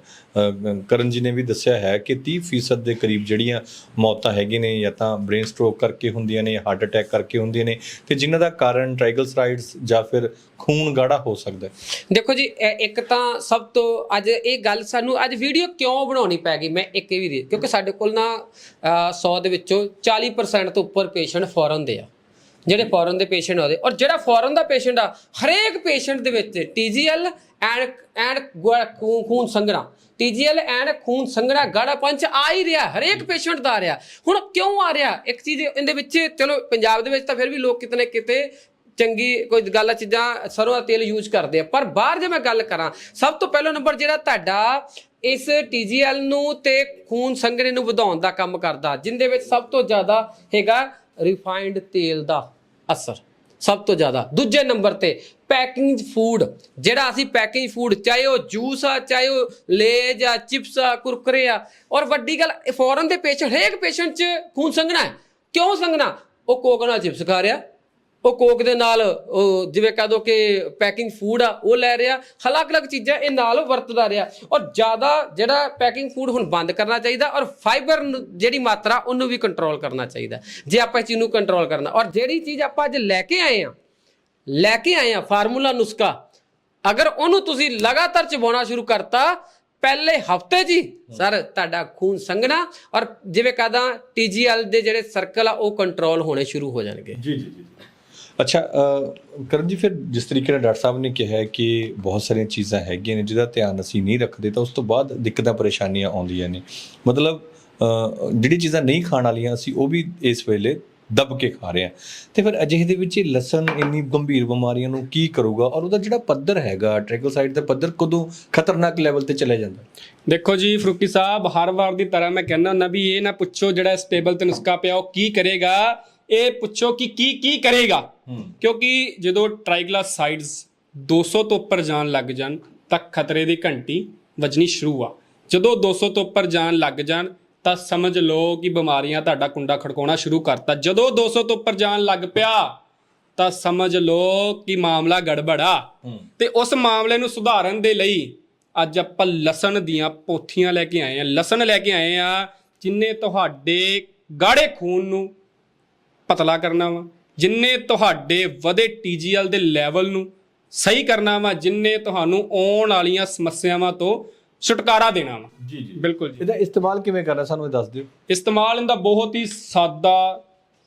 ਕਰਨ ਜੀ ਨੇ ਵੀ ਦੱਸਿਆ ਹੈ ਕਿ 30% ਦੇ ਕਰੀਬ ਜਿਹੜੀਆਂ ਮੌਤਾਂ ਹੈਗੀਆਂ ਨੇ ਜਾਂ ਤਾਂ ਬ੍ਰੇਨ ਸਟ੍ਰੋਕ ਕਰਕੇ ਹੁੰਦੀਆਂ ਨੇ ਜਾਂ ਹਾਰਟ ਅਟੈਕ ਕਰਕੇ ਹੁੰਦੀਆਂ ਨੇ ਤੇ ਜਿਨ੍ਹਾਂ ਦਾ ਕਾਰਨ ਟ੍ਰਾਈਗਲਸਰਾਈਡਸ ਜਾਂ ਫਿਰ ਖੂਨ ਗਾੜਾ ਹੋ ਸਕਦਾ ਦੇਖੋ ਜੀ ਇਹ ਇੱਕ ਤਾਂ ਸਭ ਤੋਂ ਅੱਜ ਇਹ ਗੱਲ ਸਾਨੂੰ ਅੱਜ ਵੀਡੀਓ ਕਿਉਂ ਬਣਾਉਣੀ ਪੈ ਗਈ? ਮੈਂ ਇੱਕ ਇਹ ਵੀ ਕਿਉਂਕਿ ਸਾਡੇ ਕੋਲ ਨਾ 100 ਦੇ ਵਿੱਚੋਂ 40% ਤੋਂ ਉੱਪਰ ਪੇਸ਼ੈਂਟ ਫੋਰਨ ਦੇ ਆ। ਜਿਹੜੇ ਫੋਰਨ ਦੇ ਪੇਸ਼ੈਂਟ ਆਉਂਦੇ ਔਰ ਜਿਹੜਾ ਫੋਰਨ ਦਾ ਪੇਸ਼ੈਂਟ ਆ, ਹਰੇਕ ਪੇਸ਼ੈਂਟ ਦੇ ਵਿੱਚ ਟੀਜੀਐਲ ਐਂਡ ਐਂਡ ਖੂਨ ਖੂਨ ਸੰਘਣਾ। ਟੀਜੀਐਲ ਐਂਡ ਖੂਨ ਸੰਘਣਾ ਗਾੜਾ ਪੰਚ ਆ ਹੀ ਰਿਹਾ, ਹਰੇਕ ਪੇਸ਼ੈਂਟ ਦਾ ਆ ਰਿਹਾ। ਹੁਣ ਕਿਉਂ ਆ ਰਿਹਾ? ਇੱਕ ਚੀਜ਼ ਇਹਦੇ ਵਿੱਚ, ਚਲੋ ਪੰਜਾਬ ਦੇ ਵਿੱਚ ਤਾਂ ਫਿਰ ਵੀ ਲੋਕ ਕਿਤੇ ਨਾ ਕਿਤੇ ਚੰਗੀ ਕੋਈ ਗੱਲ ਚੀਜ਼ਾਂ ਸਰੋਂ ਦਾ ਤੇਲ ਯੂਜ਼ ਕਰਦੇ ਆ। ਪਰ ਬਾਹਰ ਜੇ ਮੈਂ ਗੱਲ ਕਰਾਂ, ਸਭ ਤੋਂ ਪਹਿਲਾ ਨੰਬਰ ਜਿਹੜਾ ਤੁਹਾਡਾ, ਇਸ TGL ਨੂੰ ਤੇ ਖੂਨ ਸੰਘਣੇ ਨੂੰ ਵਧਾਉਣ ਦਾ ਕੰਮ ਕਰਦਾ, ਜਿੰਦੇ ਵਿੱਚ ਸਭ ਤੋਂ ਜ਼ਿਆਦਾ ਹੈਗਾ ਰਿਫਾਈਨਡ ਤੇਲ ਦਾ। ਅਸਰ। ਸਭ ਤੋਂ ਜ਼ਿਆਦਾ। ਦੂਜੇ ਨੰਬਰ ਤੇ ਪੈਕਿੰਗ ਫੂਡ। ਜਿਹੜਾ ਅਸੀਂ ਪੈਕਿੰਗ ਫੂਡ, ਚਾਹੇ ਉਹ ਜੂਸ ਆ, ਚਾਹੇ ਉਹ ਲੇਜ ਆ, ਚਿਪਸ ਆ, ਕੁਰਕਰੇ ਆ, ਔਰ ਵੱਡੀ ਗੱਲ ਫੋਰਨ ਦੇ ਪੇਸ਼ੈਂਟ ਹਰੇਕ ਪੇਸ਼ੈਂਟ 'ਚ ਖੂਨ ਸੰਘਣਾ ਹੈ। ਕਿਉਂ ਸੰਘਣਾ? ਉਹ ਕੋਕ ਨਾਲ ਚਿਪਸ ਖਾ ਰਿਹਾ। ਉਹ ਕੋਕ ਦੇ ਨਾਲ, ਉਹ ਜਿਵੇਂ ਕਹ ਦੋ ਕਿ ਪੈਕਿੰਗ ਫੂਡ ਆ, ਉਹ ਲੈ ਰਿਹਾ। ਅਲੱਗ-ਅਲੱਗ ਚੀਜ਼ਾਂ ਇਹ ਨਾਲ ਵਰਤਦਾ ਰਿਹਾ। ਔਰ ਜ਼ਿਆਦਾ ਜਿਹੜਾ ਪੈਕਿੰਗ ਫੂਡ ਹੁਣ ਬੰਦ ਕਰਨਾ ਚਾਹੀਦਾ ਔਰ ਫਾਈਬਰ ਜਿਹੜੀ ਮਾਤਰਾ, ਉਹਨੂੰ ਵੀ ਕੰਟਰੋਲ ਕਰਨਾ ਚਾਹੀਦਾ। ਜੇ ਆਪਾਂ ਇਸ ਚੀਜ਼ ਨੂੰ ਕੰਟਰੋਲ ਕਰਨਾ। ਔਰ ਜਿਹੜੀ ਚੀਜ਼ ਆਪਾਂ ਅੱਜ ਲੈ ਕੇ ਆਏ ਆ, ਲੈ ਕੇ ਆਏ ਆ, ਫਾਰਮੂਲਾ ਨੁਸਖਾ, ਅਗਰ ਉਹਨੂੰ ਤੁਸੀਂ ਲਗਾਤਾਰ ਚਬਾਉਣਾ ਸ਼ੁਰੂ ਕਰਤਾ, ਪਹਿਲੇ ਹਫ਼ਤੇ ਜੀ, ਸਰ, ਤੁਹਾਡਾ ਖੂਨ ਸੰਘਣਾ ਔਰ ਜਿਵੇਂ ਕਹਦਾ ਟੀਜੀਐਲ ਦੇ ਜਿਹੜੇ ਸਰਕਲ ਆ, ਉਹ ਕੰਟਰੋਲ ਹੋਣੇ ਸ਼ੁਰੂ ਹੋ ਜਾਣਗੇ। ਜੀ ਜੀ ਜੀ। ਅੱਛਾ ਕਰਨ ਜੀ, ਫਿਰ ਜਿਸ ਤਰੀਕੇ ਨਾਲ ਡਾਕਟਰ ਸਾਹਿਬ ਨੇ ਕਿਹਾ ਹੈ ਕਿ ਬਹੁਤ ਸਾਰੀਆਂ ਚੀਜ਼ਾਂ ਹੈਗੀਆਂ ਨੇ ਜਿਹਦਾ ਧਿਆਨ ਅਸੀਂ ਨਹੀਂ ਰੱਖਦੇ, ਤਾਂ ਉਸ ਤੋਂ ਬਾਅਦ ਦਿੱਕਤਾਂ, ਪਰੇਸ਼ਾਨੀਆਂ ਆਉਂਦੀਆਂ ਨੇ। ਮਤਲਬ ਜਿਹੜੀ ਚੀਜ਼ਾਂ ਨਹੀਂ ਖਾਣ ਵਾਲੀਆਂ, ਅਸੀਂ ਉਹ ਵੀ ਇਸ ਵੇਲੇ ਦਬ ਕੇ ਖਾ ਰਹੇ ਹਾਂ। ਤੇ ਫਿਰ ਅਜਿਹੇ ਦੇ ਵਿੱਚ ਇਹ ਲਸਣ, ਇੰਨੀ ਗੰਭੀਰ ਬਿਮਾਰੀਆਂ ਨੂੰ ਕੀ ਕਰੂਗਾ? ਔਰ ਉਹਦਾ ਜਿਹੜਾ ਪੱਧਰ ਹੈਗਾ ਟ੍ਰਾਈਗਲਿਸਰਾਈਡ ਦਾ ਪੱਧਰ ਕਦੋਂ ਖਤਰਨਾਕ ਲੈਵਲ ਤੇ ਚਲੇ ਜਾਂਦਾ? ਦੇਖੋ ਜੀ, ਫਰੂਕੀ ਸਾਹਿਬ, ਹਰ ਵਾਰ ਦੀ ਤਰ੍ਹਾਂ ਮੈਂ ਕਹਿੰਦਾ ਹੁੰਦਾ ਵੀ ਇਹ ਨਾ ਪੁੱਛੋ ਜਿਹੜਾ ਇਸ ਟੇਬਲ ਤੇ ਨੁਸਖਾ ਪਿਆ, ਉਹ ਕੀ ਕਰੇਗਾ? ਇਹ ਪੁੱਛੋ ਕਿ ਕੀ ਕੀ ਕਰੇਗਾ? ਕਿਉਂਕਿ ਜਦੋਂ ਟ੍ਰਾਈਗਲਾਸਾਈਡਸ 200 ਤੋਂ ਉੱਪਰ ਜਾਣ ਲੱਗ ਜਾਣ ਤਾਂ ਖਤਰੇ ਦੀ ਘੰਟੀ ਵੱਜਣੀ ਸ਼ੁਰੂ ਆ। ਜਦੋਂ 200 ਤੋਂ ਉੱਪਰ ਜਾਣ ਲੱਗ ਜਾਣ ਤਾਂ ਸਮਝ ਲਓ ਕਿ ਬਿਮਾਰੀਆਂ ਤੁਹਾਡਾ ਕੁੰਡਾ ਖੜਕਾਉਣਾ ਸ਼ੁਰੂ ਕਰਤਾ। ਜਦੋਂ 200 ਤੋਂ ਉੱਪਰ ਜਾਣ ਲੱਗ ਪਿਆ ਤਾਂ ਸਮਝ ਲਓ ਕਿ ਮਾਮਲਾ ਗੜਬੜਾ ਤੇ ਉਸ ਮਾਮਲੇ ਨੂੰ ਸੁਧਾਰਨ ਦੇ ਲਈ ਅੱਜ ਆਪਾਂ ਲਸਣ ਦੀਆਂ ਪੋਥੀਆਂ ਲੈ ਕੇ ਆਏ ਆ। ਲਸਣ ਲੈ ਕੇ ਆਏ ਆ ਜਿਨੇ ਤੁਹਾਡੇ ਗਾੜੇ ਖੂਨ ਨੂੰ ਪਤਲਾ ਕਰਨਾ ਵਾ ਜਿਨੇ ਤੁਹਾਡੇ ਵਧੇ ਟੀਜੀਐਲ ਦੇ ਲੈਵਲ ਨੂੰ ਸਹੀ ਕਰਨਾ ਵਾ ਜਿਨੇ ਤੁਹਾਨੂੰ ਆਉਣ ਵਾਲੀਆਂ ਸਮੱਸਿਆਵਾਂ ਤੋਂ ਛੁਟਕਾਰਾ ਦੇਣਾ ਵਾ। ਜੀ ਜੀ। ਬਿਲਕੁਲ ਜੀ। ਇਹਦਾ ਇਸਤੇਮਾਲ ਕਿਵੇਂ ਕਰਨਾ ਸਾਨੂੰ ਇਹ ਦੱਸ ਦਿਓ। ਇਸਤੇਮਾਲ ਇਹਦਾ ਬਹੁਤ ਹੀ ਸਾਦਾ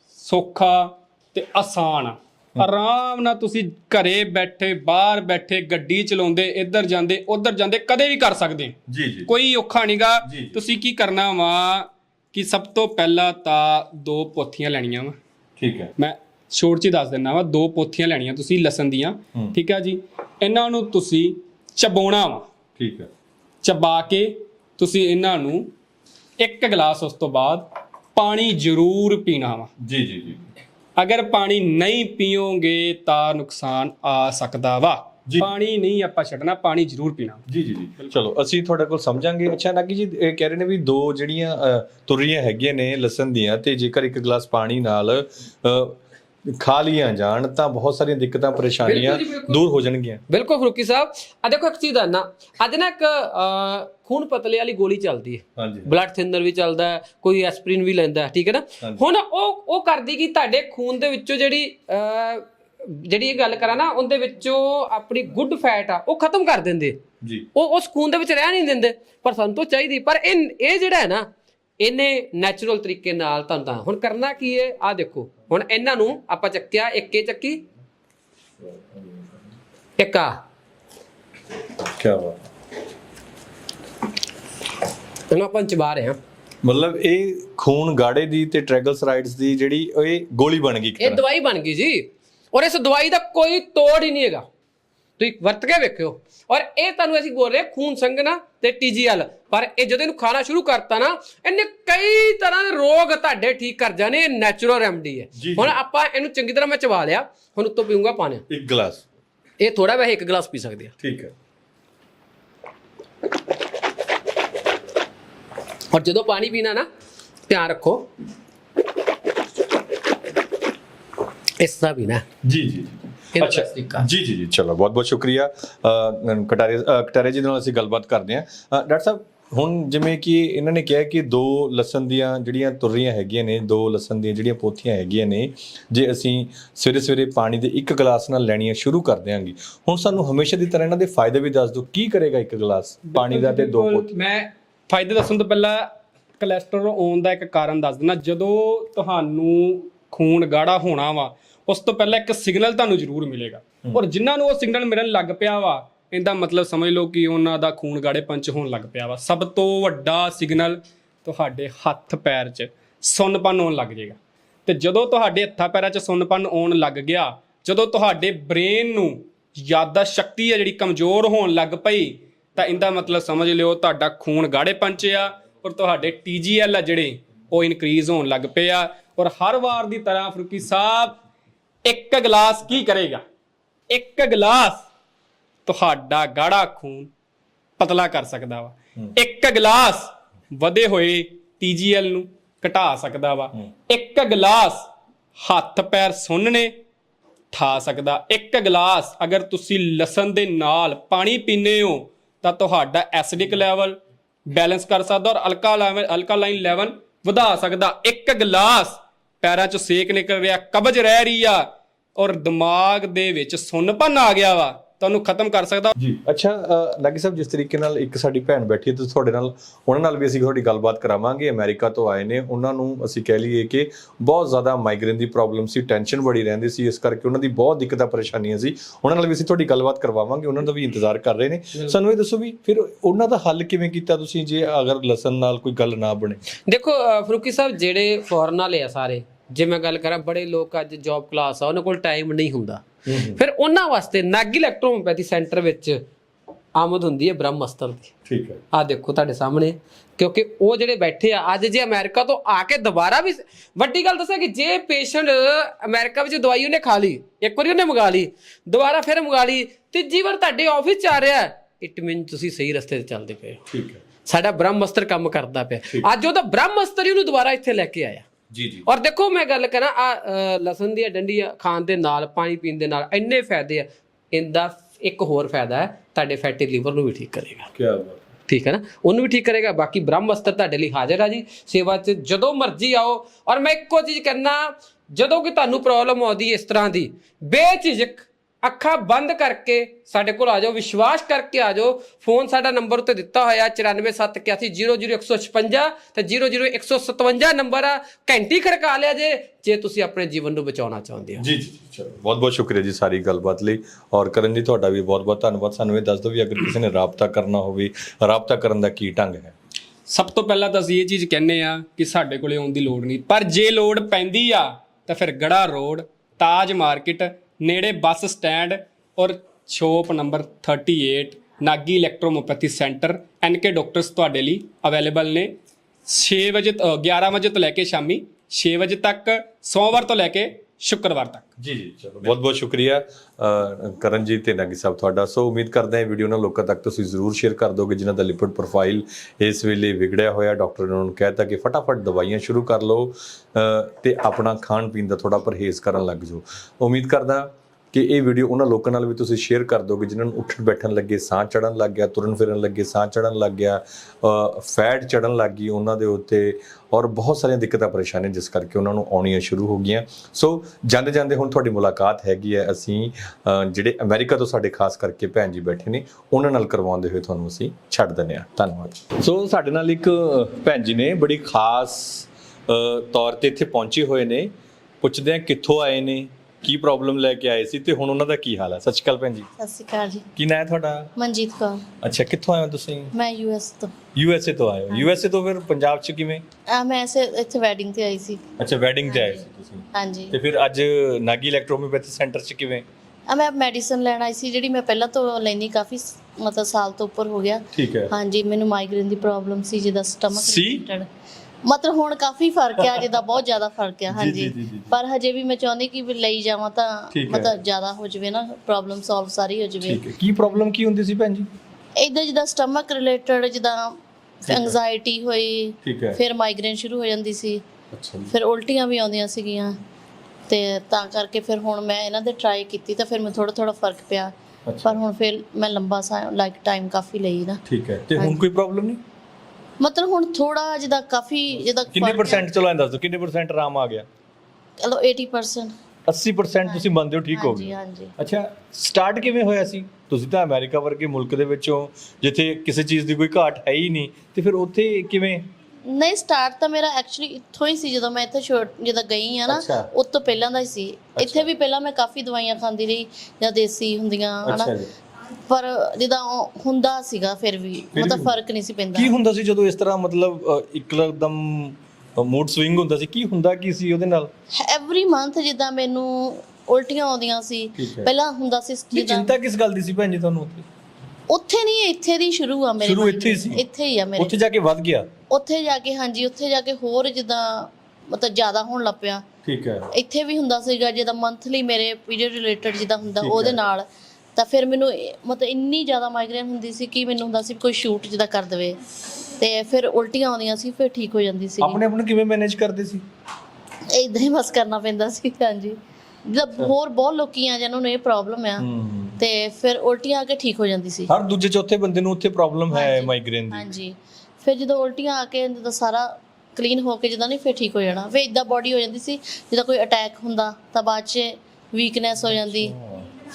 ਸੌਖਾ ਤੇ ਆਸਾਨ ਆ। ਆਰਾਮ ਨਾਲ ਤੁਸੀਂ ਘਰੇ ਬੈਠੇ ਬਾਹਰ ਬੈਠੇ ਗੱਡੀ ਚਲਾਉਂਦੇ ਇੱਧਰ ਜਾਂਦੇ ਉੱਧਰ ਜਾਂਦੇ ਕਦੇ ਵੀ ਕਰ ਸਕਦੇ। ਜੀ ਜੀ। ਕੋਈ ਔਖਾ ਨਹੀਂਗਾ। ਤੁਸੀਂ ਕੀ ਕਰਨਾ ਵਾ ਕਿ ਸਭ ਤੋਂ ਪਹਿਲਾਂ ਤਾਂ ਦੋ ਪੋਥੀਆਂ ਲੈਣੀਆਂ ਵਾ। ਠੀਕ ਹੈ। ਮੈਂ ਸ਼ੋਰਟ ਚ ਹੀ ਦੱਸ ਦਿੰਦਾ ਵਾ ਦੋ ਪੋਥੀਆਂ ਲੈਣੀਆਂ ਤੁਸੀਂ ਲਸਣ ਦੀਆਂ ਹੂੰ। ਠੀਕ ਆ ਜੀ। ਇਹਨਾਂ ਨੂੰ ਤੁਸੀਂ ਚਬਾਉਣਾ ਵਾ। ਠੀਕ ਹੈ। ਚਬਾ ਕੇ ਤੁਸੀਂ ਇਹਨਾਂ ਨੂੰ ਇੱਕ ਗਲਾਸ ਉਸ ਤੋਂ ਬਾਅਦ ਪਾਣੀ ਜ਼ਰੂਰ ਪੀਣਾ ਵਾ। ਜੀ ਜੀ ਜੀ। ਅਗਰ ਪਾਣੀ ਨਹੀਂ ਪੀਓਗੇ ਤਾਂ ਨੁਕਸਾਨ ਆ ਸਕਦਾ ਵਾ। ਜੀ। ਪਾਣੀ ਨਹੀਂ ਆਪਾਂ ਛੱਡਣਾ ਪਾਣੀ ਜ਼ਰੂਰ ਪੀਣਾ। ਜੀ ਜੀ ਜੀ। ਚਲੋ ਅਸੀਂ ਤੁਹਾਡੇ ਕੋਲ ਸਮਝਾਂਗੇ। ਅੱਛਾ ਨਾਗੀ ਜੀ ਇਹ ਕਹਿ ਰਹੇ ਨੇ ਵੀ ਦੋ ਜਿਹੜੀਆਂ ਅ, ਤੁਰੀਆਂ ਹੈਗੀਆਂ ਨੇ ਲਸਣ ਦੀਆਂ ਤੇ ਜੇਕਰ ਇੱਕ ਗਲਾਸ ਪਾਣੀ ਨਾਲ ਅ, ਖਾ ਲੀਆਂ ਜਾਣ ਤਾਂ ਬਹੁਤ ਸਾਰੀਆਂ ਦਿੱਕਤਾਂ ਪਰੇਸ਼ਾਨੀਆਂ ਬਿਲਕੁਲ ਜੀ, ਬਿਲਕੁਲ। ਦੂਰ ਹੋ ਜਾਣਗੀਆਂ। ਬਿਲਕੁਲ ਫਰੂਕੀ ਸਾਹਿਬ। ਆ ਦੇਖੋ ਇੱਕ ਚੀਜ਼ ਦਾ ਨਾ ਅੱਜ ਨਾ ਇੱਕ ਅਹ, ਖੂਨ ਪਤਲੇ ਵਾਲੀ ਗੋਲੀ ਚੱਲਦੀ ਹੈ। ਹਾਂਜੀ ਬਲੱਡ ਥਿਨਰ ਵੀ ਚੱਲਦਾ ਹੈ ਕੋਈ ਐਸਪਰੀਨ ਵੀ ਲੈਂਦਾ ਹੈ ਠੀਕ ਹੈ ਨਾ? ਹਾਂਜੀ। ਹੁਣ ਉਹ ਉਹ ਕਰਦੀ ਕਿ ਤੁਹਾਡੇ ਖੂਨ ਦੇ ਵਿੱਚੋਂ ਜਿਹੜੀ ਅਹ, ਜਿਹੜੀ ਇਹ ਗੱਲ ਕਰਾਂ ਨਾ ਉਹਦੇ ਵਿੱਚੋਂ ਆਪਣੀ ਗੁੱਡ ਫੈਟ ਆ ਉਹ ਖਤਮ ਕਰ ਦਿੰਦੇ। ਜੀ। ਉਹ ਉਸ ਖੂਨ ਦੇ ਵਿੱਚ ਰਹਿ ਨਹੀਂ ਦਿੰਦੇ ਪਰ ਸਾਨੂੰ ਤਾਂ ਚਾਹੀਦੀ। ਪਰ ਇਹ ਇਹ ਜਿਹੜਾ ਹੈ ਨਾ ਇਹਨੇ ਨੈਚੁਰਲ ਤਰੀਕੇ ਨਾਲ ਤੁਹਾਨੂੰ ਤਾਂ ਹੁਣ ਕਰਨਾ ਕੀ ਹੈ ਆ ਦੇਖੋ ਹੁਣ ਇਹਨਾਂ ਨੂੰ ਆਪਾਂ ਚੱਕਿਆ ਇੱਕੇ ਚੱਕੀ। ਇੱਕ ਕੀ ਬਾਤ। ਇਹਨੂੰ ਆਪਾਂ ਚਬਾ ਰਹੇ ਹਾਂ। ਮਤਲਬ ਇਹ ਖੂਨ ਗਾੜੇ ਦੀ ਤੇ ਟ੍ਰਾਈਗਲਸਰਾਈਡਸ ਦੀ ਜਿਹੜੀ ਇਹ ਗੋਲੀ ਬਣ ਗਈ ਇੱਕ ਇਹ ਦਵਾਈ ਬਣ ਗਈ ਜੀ। ਔਰ ਇਸ ਦਵਾਈ ਦਾ ਕੋਈ ਤੋੜ ਹੀ ਨਹੀਂ ਹੈਗਾ। ਤੁਸੀਂ ਵਰਤ ਕੇ ਵੇਖਿਓ। ਔਰ ਇਹ ਤੁਹਾਨੂੰ ਅਸੀਂ ਬੋਲ ਰਹੇ ਖੂਨ ਸੰਘਣਾ ਤੇ ਟੀਜੀਐਲ। ਪਰ ਇਹ ਜਦੋਂ ਇਹਨੂੰ ਖਾਣਾ ਸ਼ੁਰੂ ਕਰਤਾ ਨਾ ਇਹਨੇ ਕਈ ਤਰ੍ਹਾਂ ਦੇ ਰੋਗ ਤੁਹਾਡੇ ਠੀਕ ਕਰ ਜਾਣੇ ਇਹ ਨੈਚੁਰਲ ਰੈਮਡੀ ਹੈ। ਹੁਣ। ਆਪਾਂ ਇਹਨੂੰ ਚੰਗੀ ਤਰ੍ਹਾਂ ਮੈਂ ਚਬਾ ਲਿਆ ਹੁਣ ਉੱਤੋਂ ਪੀਊਂਗਾ ਪਾਣੀ। ਇੱਕ ਗਲਾਸ। ਇਹ ਥੋੜਾ ਵੈਸੇ ਇੱਕ ਗਲਾਸ ਪੀ ਸਕਦੇ ਆ। ਠੀਕ ਹੈ। ਔਰ ਜਦੋਂ ਪਾਣੀ ਪੀਣਾ ਨਾ ਧਿਆਨ ਰੱਖੋ ਇਸ ਤਰ੍ਹਾਂ ਪੀਣਾ ਜੀ ਜੀ ਜੀ। ਅੱਛਾ ਜੀ ਜੀ ਜੀ ਚਲੋ ਬਹੁਤ ਬਹੁਤ ਸ਼ੁਕਰੀਆ। ਅ, ਕਟਾਰੇ ਅ, ਕਟਾਰੇ ਜੀ ਨਾਲ ਅਸੀਂ ਗੱਲਬਾਤ ਕਰਦੇ ਹਾਂ। ਅ, ਡਾਕਟਰ ਸਾਹਿਬ ਹੁਣ ਜਿਵੇਂ ਕਿ ਇਹਨਾਂ ਨੇ ਕਿਹਾ ਕਿ ਦੋ ਲਸਣ ਦੀਆਂ ਜਿਹੜੀਆਂ ਤੁਰੀਆਂ ਹੈਗੀਆਂ ਨੇ ਦੋ ਲਸਣ ਦੀਆਂ ਜਿਹੜੀਆਂ ਪੋਥੀਆਂ ਹੈਗੀਆਂ ਨੇ ਜੇ ਅਸੀਂ ਸਵੇਰੇ ਸਵੇਰੇ ਪਾਣੀ ਦੇ ਇੱਕ ਗਲਾਸ ਨਾਲ ਲੈਣੀਆਂ ਸ਼ੁਰੂ ਕਰ ਦਿਆਂਗੇ। ਹੁਣ ਸਾਨੂੰ ਹਮੇਸ਼ਾ ਦੀ ਤਰ੍ਹਾਂ ਇਹਨਾਂ ਦੇ ਫਾਇਦੇ ਵੀ ਦੱਸ ਦਿਓ ਕੀ ਕਰੇਗਾ ਇੱਕ ਗਲਾਸ ਪਾਣੀ ਦਾ ਤੇ ਦੋ ਬਿਲਕੁਲ, ਪੋਥੀ ਮੈਂ ਫਾਇਦੇ ਦੱਸਣ ਤੋਂ ਪਹਿਲਾਂ ਕੋਲੇਸਟ੍ਰੋਲ ਆਉਣ ਦਾ ਇੱਕ ਕਾਰਨ ਦੱਸ ਦਿੰਦਾ। ਜਦੋਂ ਤੁਹਾਨੂੰ ਖੂਨ ਗਾੜਾ ਹੋਣਾ ਵਾ ਉਸ ਤੋਂ ਪਹਿਲਾਂ ਇੱਕ ਸਿਗਨਲ ਤੁਹਾਨੂੰ ਜ਼ਰੂਰ ਮਿਲੇਗਾ। ਔਰ ਜਿਨ੍ਹਾਂ ਨੂੰ ਉਹ ਸਿਗਨਲ ਮਿਲਣ ਲੱਗ ਪਿਆ ਵਾ ਇਹਦਾ ਮਤਲਬ ਸਮਝ ਲਓ ਕਿ ਉਹਨਾਂ ਦਾ ਖੂਨ ਗਾੜੇ ਪੰਚ ਹੋਣ ਲੱਗ ਪਿਆ ਵਾ। ਸਭ ਤੋਂ ਵੱਡਾ ਸਿਗਨਲ ਤੁਹਾਡੇ ਹੱਥ ਪੈਰ 'ਚ ਸੁੰਨਪਨ ਆਉਣ ਲੱਗ ਜਾਏਗਾ। ਤੇ ਜਦੋਂ ਤੁਹਾਡੇ ਹੱਥਾਂ ਪੈਰਾਂ 'ਚ ਸੁੰਨਪਨ ਆਉਣ ਲੱਗ ਗਿਆ ਜਦੋਂ ਤੁਹਾਡੇ ਬ੍ਰੇਨ ਨੂੰ ਯਾਦਾਸ਼ਤ ਸ਼ਕਤੀ ਹੈ ਜਿਹੜੀ ਕਮਜ਼ੋਰ ਹੋਣ ਲੱਗ ਪਈ ਤਾਂ ਇਹਦਾ ਮਤਲਬ ਸਮਝ ਲਿਓ ਤੁਹਾਡਾ ਖੂਨ ਗਾੜੇ ਪੰਚੇ ਆ ਔਰ ਤੁਹਾਡੇ TGL ਆ ਜਿਹੜੇ ਉਹ ਇਨਕਰੀਜ਼ ਹੋਣ ਲੱਗ ਪਏ ਆ। ਔਰ ਹਰ ਵਾਰ ਦੀ ਤਰ੍ਹਾਂ ਫਰੂਕੀ ਸਾਹਿਬ ਇੱਕ ਗਲਾਸ ਕੀ ਕਰੇਗਾ? ਇੱਕ ਗਲਾਸ ਤੁਹਾਡਾ ਗਾੜਾ ਖੂਨ ਪਤਲਾ ਕਰ ਸਕਦਾ ਵਾ। ਇੱਕ ਗਲਾਸ ਵਧੇ ਹੋਏ TGL ਨੂੰ ਘਟਾ ਸਕਦਾ ਵਾ। ਇੱਕ ਗਲਾਸ ਹੱਥ ਪੈਰ ਸੁੰਨਣੇ ਠਾ ਸਕਦਾ। ਇੱਕ ਗਲਾਸ ਅਗਰ ਤੁਸੀਂ ਲਸਣ ਦੇ ਨਾਲ ਪਾਣੀ ਪੀਂਦੇ ਹੋ ਤਾਂ ਤੁਹਾਡਾ ਐਸਿਡਿਕ ਲੈਵਲ ਬੈਲੈਂਸ ਕਰ ਸਕਦਾ ਔਰ ਅਲਕਾਲਾਈਨ ਲੈਵਲ ਵਧਾ ਸਕਦਾ। ਇੱਕ ਗਲਾਸ ਪੈਰਾਂ 'ਚ ਸੇਕ ਨਿਕਲ ਰਿਹਾ, ਕਬਜ਼ ਰਹਿ ਰਹੀ ਆ ਔਰ ਦਿਮਾਗ ਦੇ ਵਿੱਚ ਸੁੰਨਪਨ ਆ ਗਿਆ ਵਾ। ਤੁਹਾਨੂੰ ਖਤਮ ਕਰ ਸਕਦਾ। ਜੀ। ਅੱਛਾ ਲਾਗੀ ਸਾਹਿਬ ਜਿਸ ਤਰੀਕੇ ਨਾਲ ਇੱਕ ਸਾਡੀ ਭੈਣ ਬੈਠੀ ਹੈ ਤੇ ਤੁਹਾਡੇ ਨਾਲ ਉਹਨਾਂ ਨਾਲ ਵੀ ਅਸੀਂ ਤੁਹਾਡੀ ਗੱਲਬਾਤ ਕਰਾਵਾਂਗੇ। ਅਮਰੀਕਾ ਤੋਂ ਆਏ ਨੇ। ਉਹਨਾਂ ਨੂੰ ਅਸੀਂ ਕਹਿ ਲਈਏ ਕਿ ਬਹੁਤ ਜ਼ਿਆਦਾ ਮਾਈਗ੍ਰੇਨ ਦੀ ਪ੍ਰੋਬਲਮ ਸੀ ਟੈਨਸ਼ਨ ਬੜੀ ਰਹਿੰਦੀ ਸੀ। ਇਸ ਕਰਕੇ ਉਹਨਾਂ ਦੀ ਬਹੁਤ ਦਿੱਕਤਾਂ ਪਰੇਸ਼ਾਨੀਆਂ ਸੀ। ਉਹਨਾਂ ਨਾਲ ਵੀ ਅਸੀਂ ਤੁਹਾਡੀ ਗੱਲਬਾਤ ਕਰਵਾਵਾਂਗੇ। ਉਹਨਾਂ ਦਾ ਵੀ ਇੰਤਜ਼ਾਰ ਕਰ ਰਹੇ ਨੇ। ਸਾਨੂੰ ਇਹ ਦੱਸੋ ਵੀ ਫਿਰ ਉਹਨਾਂ ਦਾ ਹੱਲ ਕਿਵੇਂ ਕੀਤਾ ਤੁਸੀਂ ਜੇ ਅਗਰ ਲਸਣ ਨਾਲ ਕੋਈ ਗੱਲ ਨਾ ਬਣੇ? ਦੇਖੋ ਫਰੂਕੀ ਸਾਹਿਬ ਜਿਹੜੇ ਫੋਰਨ ਵਾਲੇ ਆ ਸਾਰੇ ਜੇ ਮੈਂ ਗੱਲ ਕਰਾਂ ਬੜੇ ਲੋਕ ਅੱਜ ਜੌਬ ਕਲਾਸ ਆ ਉਹਨਾਂ ਕੋਲ ਟਾਈਮ ਨਹੀਂ ਹੁੰਦਾ। ਫਿਰ ਉਹਨਾਂ ਵਾਸਤੇ ਨਾਗੀ ਇਲੈਕਟ੍ਰੋਪੈਥੀ ਸੈਂਟਰ ਵਿੱਚ ਆਮਦ ਹੁੰਦੀ ਹੈ ਬ੍ਰਹਮਸਤਰ ਦੀ। ਠੀਕ ਹੈ। ਆ ਦੇਖੋ ਤੁਹਾਡੇ ਸਾਹਮਣੇ ਕਿਉਂਕਿ ਉਹ ਜਿਹੜੇ ਬੈਠੇ ਆ ਅੱਜ ਜੇ ਅਮਰੀਕਾ ਤੋਂ ਆ ਕੇ ਦੁਬਾਰਾ ਵੀ ਵੱਡੀ ਗੱਲ ਦੱਸਾਂ ਕਿ ਜੇ ਪੇਸ਼ੈਂਟ ਅਮਰੀਕਾ ਵਿੱਚ ਦਵਾਈ ਉਹਨੇ ਖਾ ਲਈ ਇੱਕ ਵਾਰੀ ਉਹਨੇ ਮੰਗਾ ਲਈ ਦੁਬਾਰਾ ਫਿਰ ਮੰਗਾ ਲਈ ਤੀਜੀ ਵਾਰ ਤੁਹਾਡੇ ਆਫਿਸ ਚ ਆ ਰਿਹਾ ਇਟ ਮੀਨ ਤੁਸੀਂ ਸਹੀ ਰਸਤੇ ਤੇ ਚੱਲਦੇ ਪਏ ਠੀਕ ਹੈ। ਸਾਡਾ ਬ੍ਰਹਮਸਤਰ ਕੰਮ ਕਰਦਾ ਪਿਆ। ਅੱਜ ਉਹਦਾ ਬ੍ਰਹਮਸਤਰ ਹੀ ਉਹਨੂੰ ਦੁਬਾਰਾ ਇੱਥੇ ਲੈ ਕੇ ਆਇਆ। ਜੀ ਜੀ। ਔਰ ਦੇਖੋ ਮੈਂ ਗੱਲ ਕਰਾਂ ਆ ਲਸਣ ਦੀਆਂ ਡੰਡੀਆਂ ਖਾਣ ਦੇ ਨਾਲ ਪਾਣੀ ਪੀਣ ਦੇ ਨਾਲ ਇੰਨੇ ਫਾਇਦੇ ਆ। ਇਹਦਾ ਇੱਕ ਹੋਰ ਫਾਇਦਾ ਹੈ ਤੁਹਾਡੇ ਫੈਟੀ ਲੀਵਰ ਨੂੰ ਵੀ ਠੀਕ ਕਰੇਗਾ। ਕੀ ਬਾਤ ਠੀਕ ਹੈ ਨਾ? ਉਹਨੂੰ ਵੀ ਠੀਕ ਕਰੇਗਾ ਬਾਕੀ ਬ੍ਰਹਮਸਤਰ ਤੁਹਾਡੇ ਲਈ ਹਾਜ਼ਰ ਆ ਜੀ। ਸੇਵਾ 'ਚ ਜਦੋਂ ਮਰਜ਼ੀ ਆਓ। ਔਰ ਮੈਂ ਇੱਕੋ ਚੀਜ਼ ਕਹਿਣਾ ਜਦੋਂ ਕਿ ਤੁਹਾਨੂੰ ਪ੍ਰੋਬਲਮ ਆਉਂਦੀ ਇਸ ਤਰ੍ਹਾਂ ਦੀ ਬੇਝਿਜਕ ਅੱਖਾਂ ਬੰਦ ਕਰਕੇ ਸਾਡੇ ਕੋਲ ਆ ਜਾਓ ਵਿਸ਼ਵਾਸ ਕਰਕੇ ਆ ਜਾਓ। ਫੋਨ ਸਾਡਾ ਨੰਬਰ ਉੱਤੇ ਦਿੱਤਾ ਹੋਇਆ 9471800156 ਤੇ 00157 ਨੰਬਰ ਆ। ਘੰਟੀ ਖੜਕਾ ਲਿਆ ਜੇ ਜੇ ਤੁਸੀਂ ਆਪਣੇ ਜੀਵਨ ਨੂੰ ਬਚਾਉਣਾ ਚਾਹੁੰਦੇ ਹੋ। ਜੀ ਜੀ ਜੀ, ਚਲੋ। ਬਹੁਤ ਬਹੁਤ ਸ਼ੁਕਰੀਆ ਜੀ ਸਾਰੀ ਗੱਲਬਾਤ ਲਈ। ਔਰ ਕਰਨ ਜੀ ਤੁਹਾਡਾ ਵੀ ਬਹੁਤ ਬਹੁਤ ਧੰਨਵਾਦ। ਸਾਨੂੰ ਇਹ ਦੱਸ ਦਿਓ ਵੀ ਅਗਰ ਕਿਸੇ ਨੇ ਰਾਬਤਾ ਕਰਨਾ ਹੋਵੇ ਰਾਬਤਾ ਕਰਨ ਦਾ ਕੀ ਢੰਗ ਹੈ? ਸਭ ਤੋਂ ਪਹਿਲਾਂ ਤਾਂ ਅਸੀਂ ਇਹ ਚੀਜ਼ ਕਹਿੰਨੇ ਆ ਕਿ ਸਾਡੇ ਕੋਲੇ ਆਉਣ ਦੀ ਲੋੜ ਨਹੀਂ। ਪਰ ਜੇ ਲੋੜ ਪੈਂਦੀ ਆ ਤਾਂ ਫਿਰ ਗੜਾ ਰੋਡ ਤਾਜ ਮਾਰਕੀਟ ਨੇੜੇ ਬੱਸ ਸਟੈਂਡ ਔਰ shop number 38 Nagi electrohomeopathy centre ਐਨਕੇ doctors ਤੁਹਾਡੇ ਲਈ ਅਵੇਲੇਬਲ ਨੇ। 6 ਵਜੇ ਤੋਂ- ਅ, 11 ਵਜੇ ਤੋਂ ਲੈ ਕੇ ਸ਼ਾਮੀ 6 ਵਜੇ ਤੱਕ ਸੋਮਵਾਰ ਤੋਂ ਲੈ ਕੇ ਸ਼ੁੱਕਰਵਾਰ ਤੱਕ। ਜੀ ਜੀ ਚਲੋ ਬਹੁਤ ਬਹੁਤ ਸ਼ੁਕਰੀਆ। ਕਰਨ ਜੀ ਤੇ ਨਾਗੀ ਸਾਹਿਬ ਤੁਹਾਡਾ। ਸੋ ਉਮੀਦ ਕਰਦੇ ਹਾਂ ਇਹ ਵੀਡੀਓ ਨਾਲ ਲੋਕਾਂ ਤੱਕ ਤੁਸੀਂ ਜ਼ਰੂਰ ਸ਼ੇਅਰ ਕਰ ਦੋਗੇ ਜਿਨ੍ਹਾਂ ਦਾ ਲਿਪਿਡ ਪ੍ਰੋਫਾਈਲ ਇਸ ਵੇਲੇ ਵਿਗੜਿਆ ਹੋਇਆ। ਡਾਕਟਰ ਨੇ ਉਹਨਾਂ ਨੂੰ ਕਹਿਤਾ ਕਿ ਫਟਾਫਟ ਦਵਾਈਆਂ ਸ਼ੁਰੂ ਕਰ ਲਓ ਤੇ ਆਪਣਾ ਖਾਣ ਪੀਣ ਦਾ ਥੋੜਾ ਪਰਹੇਜ਼ ਕਰਨ ਲੱਗ ਜਾਓ। ਉਮੀਦ ਕਰਦਾ ਕਿ ਇਹ ਵੀਡੀਓ ਉਹਨਾਂ ਲੋਕਾਂ ਨਾਲ ਵੀ ਤੁਸੀਂ ਸ਼ੇਅਰ ਕਰ ਦੋਗੇ ਜਿਨ੍ਹਾਂ ਨੂੰ ਉੱਠਣ ਬੈਠਣ ਲੱਗੇ, ਸਾਹ ਚੜਨ ਲੱਗ ਗਿਆ, ਤੁਰਨ ਫਿਰਨ ਲੱਗੇ, ਸਾਹ ਚੜਨ ਲੱਗ ਗਿਆ ਫੈਟ ਚੜਨ ਲੱਗ ਗਈ ਉਹਨਾਂ ਦੇ ਉੱਤੇ ਔਰ ਬਹੁਤ ਸਾਰੀਆਂ ਦਿੱਕਤਾਂ ਪਰੇਸ਼ਾਨੀਆਂ ਜਿਸ ਕਰਕੇ ਉਹਨਾਂ ਨੂੰ ਆਉਣੀਆਂ ਸ਼ੁਰੂ ਹੋ ਗਈਆਂ। ਸੋ ਜਾਂਦੇ ਜਾਂਦੇ ਹੁਣ ਤੁਹਾਡੀ ਮੁਲਾਕਾਤ ਹੈਗੀ ਹੈ, ਅਸੀਂ ਜਿਹੜੇ ਅਮਰੀਕਾ ਤੋਂ ਸਾਡੇ ਖਾਸ ਕਰਕੇ ਭੈਣ ਜੀ ਬੈਠੇ ਨੇ, ਉਹਨਾਂ ਨਾਲ ਕਰਵਾਉਂਦੇ ਹੋਏ ਤੁਹਾਨੂੰ ਅਸੀਂ ਛੱਡ ਦਿੰਦੇ ਹਾਂ। ਧੰਨਵਾਦ ਸੋ ਸਾਡੇ ਨਾਲ ਇੱਕ ਭੈਣ ਜੀ ਨੇ ਬੜੀ ਖਾਸ ਤੌਰ ਤੇ ਇੱਥੇ ਪਹੁੰਚੇ ਹੋਏ ਨੇ, ਪੁੱਛਦੇ ਆ ਕਿੱਥੋਂ ਆਏ ਨੇ ਕੀ ਪ੍ਰੋਬਲਮ ਲੈ ਕੇ ਆਏ ਸੀ ਤੇ ਹੁਣ ਉਹਨਾਂ ਦਾ ਕੀ ਹਾਲ ਹੈ ਸਤਿ ਸ਼੍ਰੀ ਅਕਾਲ ਭੈਣ ਜੀ। ਸਤਿ ਸ਼੍ਰੀ ਅਕਾਲ ਜੀ। ਕੀ ਨਾਂ ਹੈ ਤੁਹਾਡਾ? ਮਨਜੀਤ ਕੌਰ। ਅੱਛਾ ਕਿੱਥੋਂ ਆਏ ਹੋ ਤੁਸੀਂ? ਮੈਂ ਯੂਐਸ ਤੋਂ। ਯੂ ਐਸ ਏ ਤੋਂ ਆਏ ਹੋ। ਯੂ ਐਸ ਏ ਤੋਂ ਫਿਰ ਪੰਜਾਬ ਚ ਕਿਵੇਂ? ਆ ਮੈਂ ਇਸੇ ਇੱਥੇ ਵੈਡਿੰਗ ਤੇ ਆਈ ਸੀ। ਅੱਛਾ ਵੈਡਿੰਗ ਤੇ ਆਏ ਸੀ ਤੁਸੀਂ। ਹਾਂਜੀ। ਤੇ ਫਿਰ ਅੱਜ ਨਾਗੀ ਇਲੈਕਟ੍ਰੋਮੋਪੈਥੀ ਸੈਂਟਰ ਚ ਕਿਵੇਂ? ਆ ਮੈਂ ਮੈਡੀਸਨ ਲੈਣ ਆਈ ਸੀ ਜਿਹੜੀ ਮੈਂ ਪਹਿਲਾਂ ਤੋਂ ਲੈਣੀ ਕਾਫੀ ਸ- ਮਤਲਬ ਸਾਲ ਤੋਂ ਉੱਪਰ ਹੋ ਗਿਆ। ਠੀਕ ਹੈ। ਹਾਂਜੀ ਮੈਨੂੰ ਮਾਈਗ੍ਰੇਨ ਦੀ ਪ੍ਰੋਬਲਮ ਸੀ ਜਿਹਦਾ ਸਟਮਕ ਸੀ? ਰਿਲੇਟਡ ਮਤਲਬ ਹੁਣ ਕਾਫੀ ਫ਼ਰਕ ਆ ਜਿਹਦਾ ਬਹੁਤ ਜ਼ਿਆਦਾ ਫ਼ਰਕ ਆ ਹਾਂਜੀ। ਪਰ ਹਜੇ ਵੀ ਮੈਂ ਚਾਹੁੰਦੀ ਕਿ ਵੀ ਲਈ ਜਾਵਾਂ ਤਾਂ। ਮਤਲਬ ਜ਼ਿਆਦਾ ਹੋ ਜਵੇ ਨਾ ਪ੍ਰੋਬਲਮ ਸੋਲਵ ਸਾਰੀ ਹੋ ਜਵੇ। ਠੀਕ ਹੈ। ਕੀ ਪ੍ਰੋਬਲਮ ਕੀ ਹੁੰਦੀ ਸੀ ਭੈਣ ਜੀ? ਇਦਾਂ ਜਿੱਦਾਂ ਸਟਮਕ ਰਿਲੇਟਡ ਜਿੱਦਾਂ ਐਂਜ਼ਾਇਟੀ ਹੋਈ ਫਿਰ ਮਾਈਗ੍ਰੇਨ ਸ਼ੁਰੂ ਹੋ ਜਾਂਦੀ ਸੀ। ਅੱਛਾ ਫਿਰ ਉਲਟੀਆਂ ਵੀ ਆਉਂਦੀਆਂ ਸੀਗੀਆਂ। ਤੇ ਤਾਂ ਕਰਕੇ ਫਿਰ ਹੁਣ ਮੈਂ ਇਹਨਾਂ ਦੇ ਟਰਾਈ ਕੀਤੀ ਤਾਂ ਫਿਰ ਮੈਨੂੰ ਥੋੜਾ ਥੋੜਾ ਫ਼ਰਕ ਪਿਆ। ਪਰ ਹੁਣ ਫਿਰ ਮੈਂ ਲੰਬਾ ਲਾਈਕ ਟਾਈਮ ਕਾਫੀ ਲਈ ਨਾ। ਠੀਕ ਹੈ। ਤੇ ਹੁਣ। ਕੋਈ ਪ੍ਰੋਬਲਮ ਨਹੀਂ? ਮਤਲਬ ਹੁਣ ਥੋੜਾ ਜਿੱਦਾਂ ਕਾਫੀ ਜਿੱਦਾਂ ਕਿੰਨੇ। ਪਰਸੈਂਟ ਚਲੋ ਐਂ ਦੱਸ ਦਿਓ ਕਿੰਨੇ ਪਰਸੈਂਟ ਆਰਾਮ ਆ ਗਿਆ? ਚਲੋ 80% 80% ਤੁਸੀਂ ਮੰਨਦੇ ਹੋ ਠੀਕ ਹੋ ਹਾਂਜੀ ਗਏ ਹਾਂਜੀ। ਅੱਛਾ ਸਟਾਰਟ ਕਿਵੇਂ ਹੋਇਆ ਸੀ? ਤੁਸੀਂ ਤਾਂ ਅਮਰੀਕਾ ਵਰਗੇ ਮੁਲਕ ਦੇ ਵਿੱਚੋਂ ਜਿੱਥੇ ਕਿਸੇ ਚੀਜ਼ ਦੀ ਕੋਈ ਘਾਟ ਹੈ ਹੀ ਨਹੀਂ ਤੇ ਫਿਰ ਉੱਥੇ ਕਿਵੇਂ? ਨਹੀਂ ਸਟਾਰਟ ਤਾਂ ਮੇਰਾ ਐਕਚੁਅਲੀ ਇੱਥੋਂ ਹੀ ਸੀ ਜਦੋਂ ਮੈਂ ਇੱਥੇ ਛੋਟ ਜਦੋਂ ਗਈ ਆ ਨਾ ਅੱਛਾ। ਉਸ ਤੋਂ ਪਹਿਲਾਂ ਦਾ ਹੀ ਸੀ। ਇੱਥੇ ਵੀ ਪਹਿਲਾਂ ਮੈਂ ਕਾਫੀ ਦਵਾਈਆਂ ਖਾਂਦੀ ਰਹੀ ਜਾਂ ਦੇਸੀ ਹੁੰਦੀਆਂ ਹਨਾ। ਜੀ। ਪਰ ਜਿੱਦਾਂ ਉਹ ਹੁੰਦਾ ਸੀਗਾ ਫਿਰ ਵੀ ਫਿਰ ਮਤਲਬ ਵੀ? ਫ਼ਰਕ ਨਹੀਂ ਸੀ ਪੈਂਦਾ ਕੀ ਹੁੰਦਾ ਸੀ ਜਦੋਂ ਇਸ ਤਰ੍ਹਾਂ ਮਤਲਬ ਅ, ਇੱਕਦਮ ਮੂਡ ਸਵਿੰਗ ਹੁੰਦਾ ਸੀ ਕੀ ਹੁੰਦਾ ਕੀ ਸੀ ਉਹਦੇ ਨਾਲ ਐਵਰੀ ਮੰਥ ਜਿੱਦਾਂ ਮੈਨੂੰ ਉਲਟੀਆਂ ਆਉਂਦੀਆਂ ਸੀ ਠੀਕ ਹੈ। ਪਹਿਲਾਂ ਹੁੰਦਾ ਸੀ ਜਿੱਦਾਂ ਚਿੰਤਾ ਕਿਸ ਗੱਲ ਦੀ ਸੀ ਭੈਣ ਜੀ ਤੁਹਾਨੂੰ ਉੱਥੇ ਉੱਥੇ ਨਹੀਂ ਇੱਥੇ ਦੀ ਸ਼ੁਰੂ ਆ ਮੇਰੇ ਸ਼ੁਰੂ mind ਇੱਥੇ ਹੀ। ਸੀ? ਇੱਥੇ ਹੀ ਆ ਮੇਰੇ ਉੱਥੇ ਜਾ ਕੇ ਵੱਧ ਗਿਆ ਉੱਥੇ ਜਾ ਕੇ ਹਾਂਜੀ ਉੱਥੇ ਜਾ ਕੇ ਹੋਰ ਜਿੱਦਾਂ ਮਤਲਬ ਜ਼ਿਆਦਾ ਹੋਣ ਲੱਗ ਪਿਆ ਠੀਕ ਹੈ ਇੱਥੇ ਵੀ ਹੁੰਦਾ ਸੀਗਾ ਜਿਹਦਾ ਮੰਥਲੀ ਮੇਰੇ ਪੀਰੀਅਡ ਰਿਲੇਟਡ ਜਿੱਦਾਂ ਹੁੰਦਾ ਠੀਕ ਉਹਦੇ ਹੈ। ਨਾਲ ਤਾਂ ਫਿਰ ਮੈਨੂੰ ਮਤਲਬ ਇੰਨੀ ਜ਼ਿਆਦਾ ਮਾਈਗ੍ਰੇਨ ਹੁੰਦੀ ਸੀ ਕਿ ਮੈਨੂੰ ਹੁੰਦਾ ਸੀ ਕੋਈ ਸ਼ੂਟ ਜਿੱਦਾਂ ਕਰ ਦੇਵੇ। ਤੇ ਫਿਰ ਉਲਟੀਆਂ ਆਉਂਦੀਆਂ ਸੀ ਫਿਰ ਠੀਕ ਹੋ ਜਾਂਦੀ ਸੀ ਆਪਣੇ ਆਪ ਨੂੰ ਕਿਵੇਂ ਮੈਨੇਜ ਕਰਦੇ ਸੀ? ਇਦਾਂ ਹੀ ਬਸ ਕਰਨਾ ਪੈਂਦਾ ਸੀ ਹਾਂਜੀ। ਜਦ ਹੋਰ ਬਹੁਤ ਲੋਕੀ ਆ ਜਿਹਨਾਂ ਨੂੰ ਇਹ ਪ੍ਰੋਬਲਮ ਆ। ਤੇ ਫਿਰ ਉਲਟੀਆਂ ਆ ਕੇ ਠੀਕ ਹੋ ਜਾਂਦੀ ਸੀ। ਹਰ ਦੂਜੇ ਚੌਥੇ ਬੰਦੇ ਨੂੰ ਉੱਥੇ ਪ੍ਰੋਬਲਮ ਹੈ। ਮਾਈਗ੍ਰੇਨ ਦੀ। ਹਾਂਜੀ। ਫਿਰ ਜਦੋਂ ਉਲਟੀਆਂ ਆ ਕੇ ਜਦੋਂ ਸਾਰਾ ਕਲੀਨ ਹੋ ਕੇ ਜਦੋਂ ਨਹੀਂ ਫਿਰ ਠੀਕ ਹੋ ਜਾਣਾ। ਫਿਰ ਇਦਾਂ ਬਾਡੀ ਹੋ ਜਾਂਦੀ ਸੀ ਜਦੋਂ ਕੋਈ ਅਟੈਕ ਹੁੰਦਾ ਤਾਂ ਬਾਅਦ 'ਚ ਵੀਕਨੈਸ ਹੋ ਜਾਂਦੀ।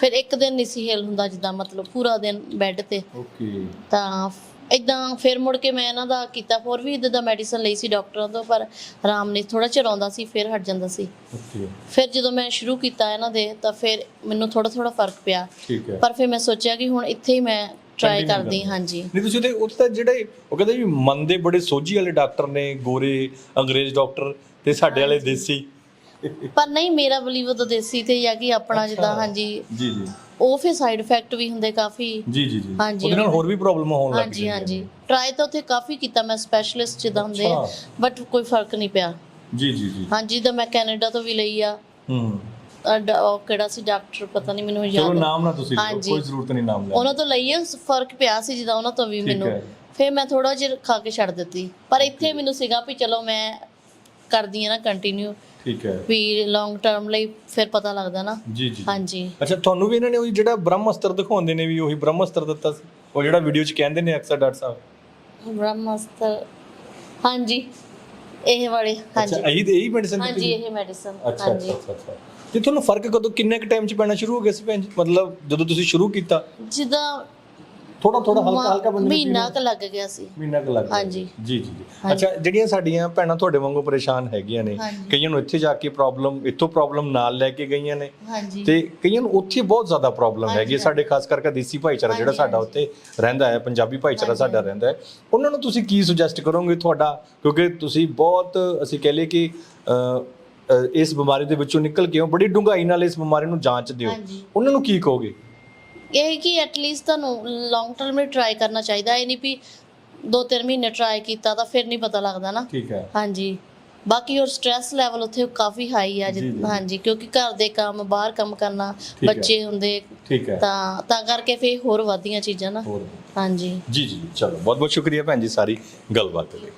ਫਿਰ ਇੱਕ ਦਿਨ ਨਹੀਂ ਸੀ ਹਿਲ ਹੁੰਦਾ ਜਿੱਦਾਂ ਮਤਲਬ ਪੂਰਾ ਦਿਨ ਬੈੱਡ ਤੇ। ਓਕੇ ਤਾਂ ਇਦਾਂ ਫਿਰ ਮੁੜ ਕੇ ਮੈਂ ਇਹਨਾਂ ਦਾ ਕੀਤਾ ਹੋਰ ਵੀ ਇਦਾਂ ਦਾ ਮੈਡੀਸਨ ਲਈ ਸੀ ਡਾਕਟਰਾਂ ਤੋਂ ਪਰ ਆਰਾਮ ਨਹੀਂ ਥੋੜਾ ਚਿਰ ਆਉਂਦਾ ਸੀ ਫਿਰ ਹਟ ਜਾਂਦਾ ਸੀ। ਓਕੇ ਫਿਰ ਜਦੋਂ ਮੈਂ ਸ਼ੁਰੂ ਕੀਤਾ ਇਹਨਾਂ ਦੇ ਤਾਂ ਫਿਰ ਮੈਨੂੰ ਥੋੜਾ ਥੋੜਾ ਫ਼ਰਕ ਪਿਆ। ਠੀਕ ਹੈ। ਪਰ ਫਿਰ ਮੈਂ ਸੋਚਿਆ ਕਿ ਹੁਣ ਇੱਥੇ ਹੀ ਮੈਂ ਟਰਾਈ ਕਰਦੀ। ਹਾਂਜੀ। ਨਹੀਂ ਤੁਸੀਂ ਉੱਥੇ ਤਾਂ ਜਿਹੜੇ ਉਹ ਕਹਿੰਦੇ ਵੀ ਮਨ ਦੇ ਬੜੇ ਸੋਝੀ ਵਾਲੇ ਡਾਕਟਰ ਨੇ ਗੋਰੇ ਅੰਗਰੇਜ਼ ਡਾਕਟਰ ਤੇ ਸਾਡੇ ਵਾਲੇ ਦੇਸੀ। ਪਰ ਨਹੀਂ ਮੇਰਾ ਬਲੀਵ ਤਾਂ ਦੇਸੀ ਤੇ ਹੀ ਆ ਕਿ ਆਪਣਾ ਜਿੱਦਾਂ ਹਾਂਜੀ। ਜੀ ਜੀ। ਉਹ ਫਿਰ ਸਾਈਡ ਇਫੈਕਟ ਵੀ ਹੁੰਦੇ ਕਾਫੀ। ਜੀ ਜੀ ਜੀ। ਹਾਂਜੀ। ਉਹਦੇ ਨਾਲ ਹੋਰ ਵੀ ਪ੍ਰੋਬਲਮ ਹੋਣ ਲੱਗ ਹਾਂਜੀ ਜਾਂਦੀਆਂ ਹਾਂਜੀ। ਟਰਾਈ ਤਾਂ ਉੱਥੇ ਕਾਫੀ ਕੀਤਾ ਮੈਂ ਸਪੈਸ਼ਲਿਸਟ ਜਿੱਦਾਂ ਹੁੰਦੇ ਆ ਅੱਛਾ। ਬਟ ਕੋਈ ਫ਼ਰਕ ਨਹੀਂ ਪਿਆ। ਜੀ ਜੀ ਜੀ। ਹਾਂਜੀ ਤਾਂ ਮੈਂ ਕੈਨੇਡਾ ਤੋਂ ਵੀ ਲਈ ਆ। ਹੂੰ। ਅਹ ਡ- ਉਹ ਕਿਹੜਾ ਸੀ ਡਾਕਟਰ ਪਤਾ ਨਹੀਂ ਮੈਨੂੰ ਚਲੋ ਯਾਦ ਨਾਮ ਨਾ ਤੁਸੀਂ ਹਾਂਜੀ। ਕੋਈ ਜ਼ਰੂਰਤ ਨਹੀਂ ਨਾਮ ਲੈਣ ਉਹਨਾਂ ਤੋਂ ਲਈ ਆ ਫ਼ਰਕ ਪਿਆ ਸੀ ਜਿੱਦਾਂ ਉਹਨਾਂ ਤੋਂ ਵੀ ਠੀਕ ਮੈਨੂੰ। ਹੈ। ਫਿਰ ਮੈਂ ਥੋੜਾ ਜਿਹਾ ਖਾ ਕੇ ਛੱਡ ਦਿੱਤੀ। ਪਰ ਇੱਥੇ ਮੈਨੂੰ ਸੀਗਾ ਵੀ ਚਲੋ ਮੈਂ ਕਰਦੀ ਆ ਨਾ ਕੰਟੀਨਿਊ ਠੀਕ ਹੈ। ਵੀ ਲੌਂਗ ਟਰਮ ਲਈ ਫਿਰ ਪਤਾ ਲੱਗਦਾ ਨਾ। ਜੀ ਜੀ ਹਾਂਜੀ। ਅੱਛਾ ਤੁਹਾਨੂੰ ਵੀ ਇਹਨਾਂ ਨੇ ਉਹ ਜਿਹੜਾ ਬ੍ਰਹਮਸਤਰ ਦਿਖਾਉਂਦੇ ਨੇ ਵੀ ਉਹੀ ਬ੍ਰਹਮਸਤਰ ਦਿੱਤਾ ਸੀ? ਉਹ ਜਿਹੜਾ ਵੀਡੀਓ 'ਚ ਕਹਿੰਦੇ ਨੇ ਅਕਸਰ ਡਾਕਟਰ ਸਾਹਿਬ। ਬ੍ਰਹਮਸਤਰ ਹਾਂਜੀ। ਇਹ ਵਾਲੇ ਹਾਂਜੀ। ਅੱਛਾ ਇਹੀ ਇਹੀ ਮੈਡੀਸਨ ਹਾਂਜੀ ਇਹ ਮੈਡੀਸਨ ਅੱਛਾ ਹਾਂਜੀ। ਅੱਛਾ ਅੱਛਾ। ਅੱਛਾ ਤੇ ਤੁਹਾਨੂੰ ਫ਼ਰਕ ਕਦੋਂ ਕਿੰਨੇ ਕ ਟਾਈਮ 'ਚ ਪੈਣਾ ਸ਼ੁਰੂ ਹੋ ਗਿਆ ਸੀ ਭੈਣ ਜੀ? ਮਤਲਬ ਜਦੋਂ ਤੁਸੀਂ ਸ਼ੁਰੂ ਕੀਤਾ? ਜਿੱਦਾਂ ਥੋੜਾ ਥੋੜਾ ਹਲਕਾ ਹਲਕਾ ਬੰਦੇ ਨੂੰ ਮਹੀਨਾ ਕ ਲੱਗ ਗਿਆ ਸੀ। ਮਹੀਨਾ ਕੁ ਲੱਗ ਗਿਆ। ਹਾਂਜੀ। ਜੀ ਜੀ ਜੀ। ਅੱਛਾ ਜਿਹੜੀਆਂ ਸਾਡੀਆਂ ਭੈਣਾਂ ਤੁਹਾਡੇ ਵਾਂਗੂ ਪਰੇਸ਼ਾਨ ਹੈਗੀਆਂ ਨੇ ਹਾਂਜੀ। ਕਈਆਂ ਨੂੰ ਇੱਥੇ ਜਾ ਕੇ ਪ੍ਰੋਬਲਮ ਇੱਥੋਂ ਪ੍ਰੋਬਲਮ ਨਾਲ ਲੈ ਕੇ ਗਈਆਂ ਨੇ। ਹਾਂਜੀ। ਤੇ ਕਈਆਂ ਨੂੰ ਉੱਥੇ ਬਹੁਤ ਜ਼ਿਆਦਾ ਪ੍ਰੋਬਲਮ ਹਾਂਜੀ, ਹੈਗੀ ਹੈ। ਸਾਡੇ ਖਾਸ ਕਰਕੇ ਦੇਸੀ ਭਾਈਚਾਰਾ ਜਿਹੜਾ ਹਾਂਜੀ, ਸਾਡਾ ਹਾਂਜੀ। ਉੱਥੇ ਰਹਿੰਦਾ ਹੈ ਪੰਜਾਬੀ ਭਾਈਚਾਰਾ ਹਾਂਜੀ, ਸਾਡਾ ਰਹਿੰਦਾ ਹੈ। ਉਹਨਾਂ ਨੂੰ ਤੁਸੀਂ ਕੀ ਸੁਜੈਸਟ ਕਰੋਗੇ ਤੁਹਾਡਾ? ਕਿਉਂਕਿ ਤੁਸੀਂ ਬਹੁਤ ਅਸੀਂ ਕਹ ਲਈਏ ਕਿ ਅ, ਅ, ਇਸ ਬਿਮਾਰੀ ਦੇ ਵਿੱਚੋਂ ਨਿਕਲ ਕੇ ਹੋ। ਬੜੀ ਡੂੰਘਾਈ ਨਾਲ ਇਸ ਬਿਮਾਰੀ ਨੂੰ ਜਾਂਚਦੇ ਹੋ। ਹਾਂਜੀ। ਉਹਨਾਂ ਨੂੰ ਕੀ ਕਹੋਗੇ? ਇਹ ਕਿ ਐਟਲੀਸਟ ਤੁਹਾਨੂੰ ਲੌਂਗ ਟਰਮ ਲਈ ਟਰਾਈ ਕਰਨਾ ਚਾਹੀਦਾ ਇਹ ਨਹੀਂ ਵੀ ਦੋ ਤਿੰਨ ਮਹੀਨੇ ਟਰਾਈ ਕੀਤਾ ਤਾਂ ਫਿਰ ਨਹੀਂ ਪਤਾ ਲੱਗਦਾ ਨਾ। ਠੀਕ ਹੈ। ਹਾਂਜੀ। ਬਾਕੀ ਹੋਰ ਸਟ੍ਰੈਸ ਲੈਵਲ ਉੱਥੇ ਕਾਫੀ ਹਾਈ ਆ ਹਾਂਜੀ ਕਿਉਂਕਿ ਘਰ ਦੇ ਕੰਮ ਬਾਹਰ ਕੰਮ ਕਰਨਾ ਹੈ। ਬੱਚੇ ਹੁੰਦੇ ਹੈ। ਤਾਂ ਤਾਂ ਕਰਕੇ ਫਿਰ ਹੋਰ ਵਧੀਆਂ ਚੀਜ਼ਾਂ ਨਾ। ਹਾਂਜੀ। ਜੀ ਜੀ ਚਲੋ ਬਹੁਤ ਬਹੁਤ ਸ਼ੁਕਰੀਆ ਭੈਣ ਜੀ ਸਾਰੀ ਗੱਲਬਾਤ ਲਈ।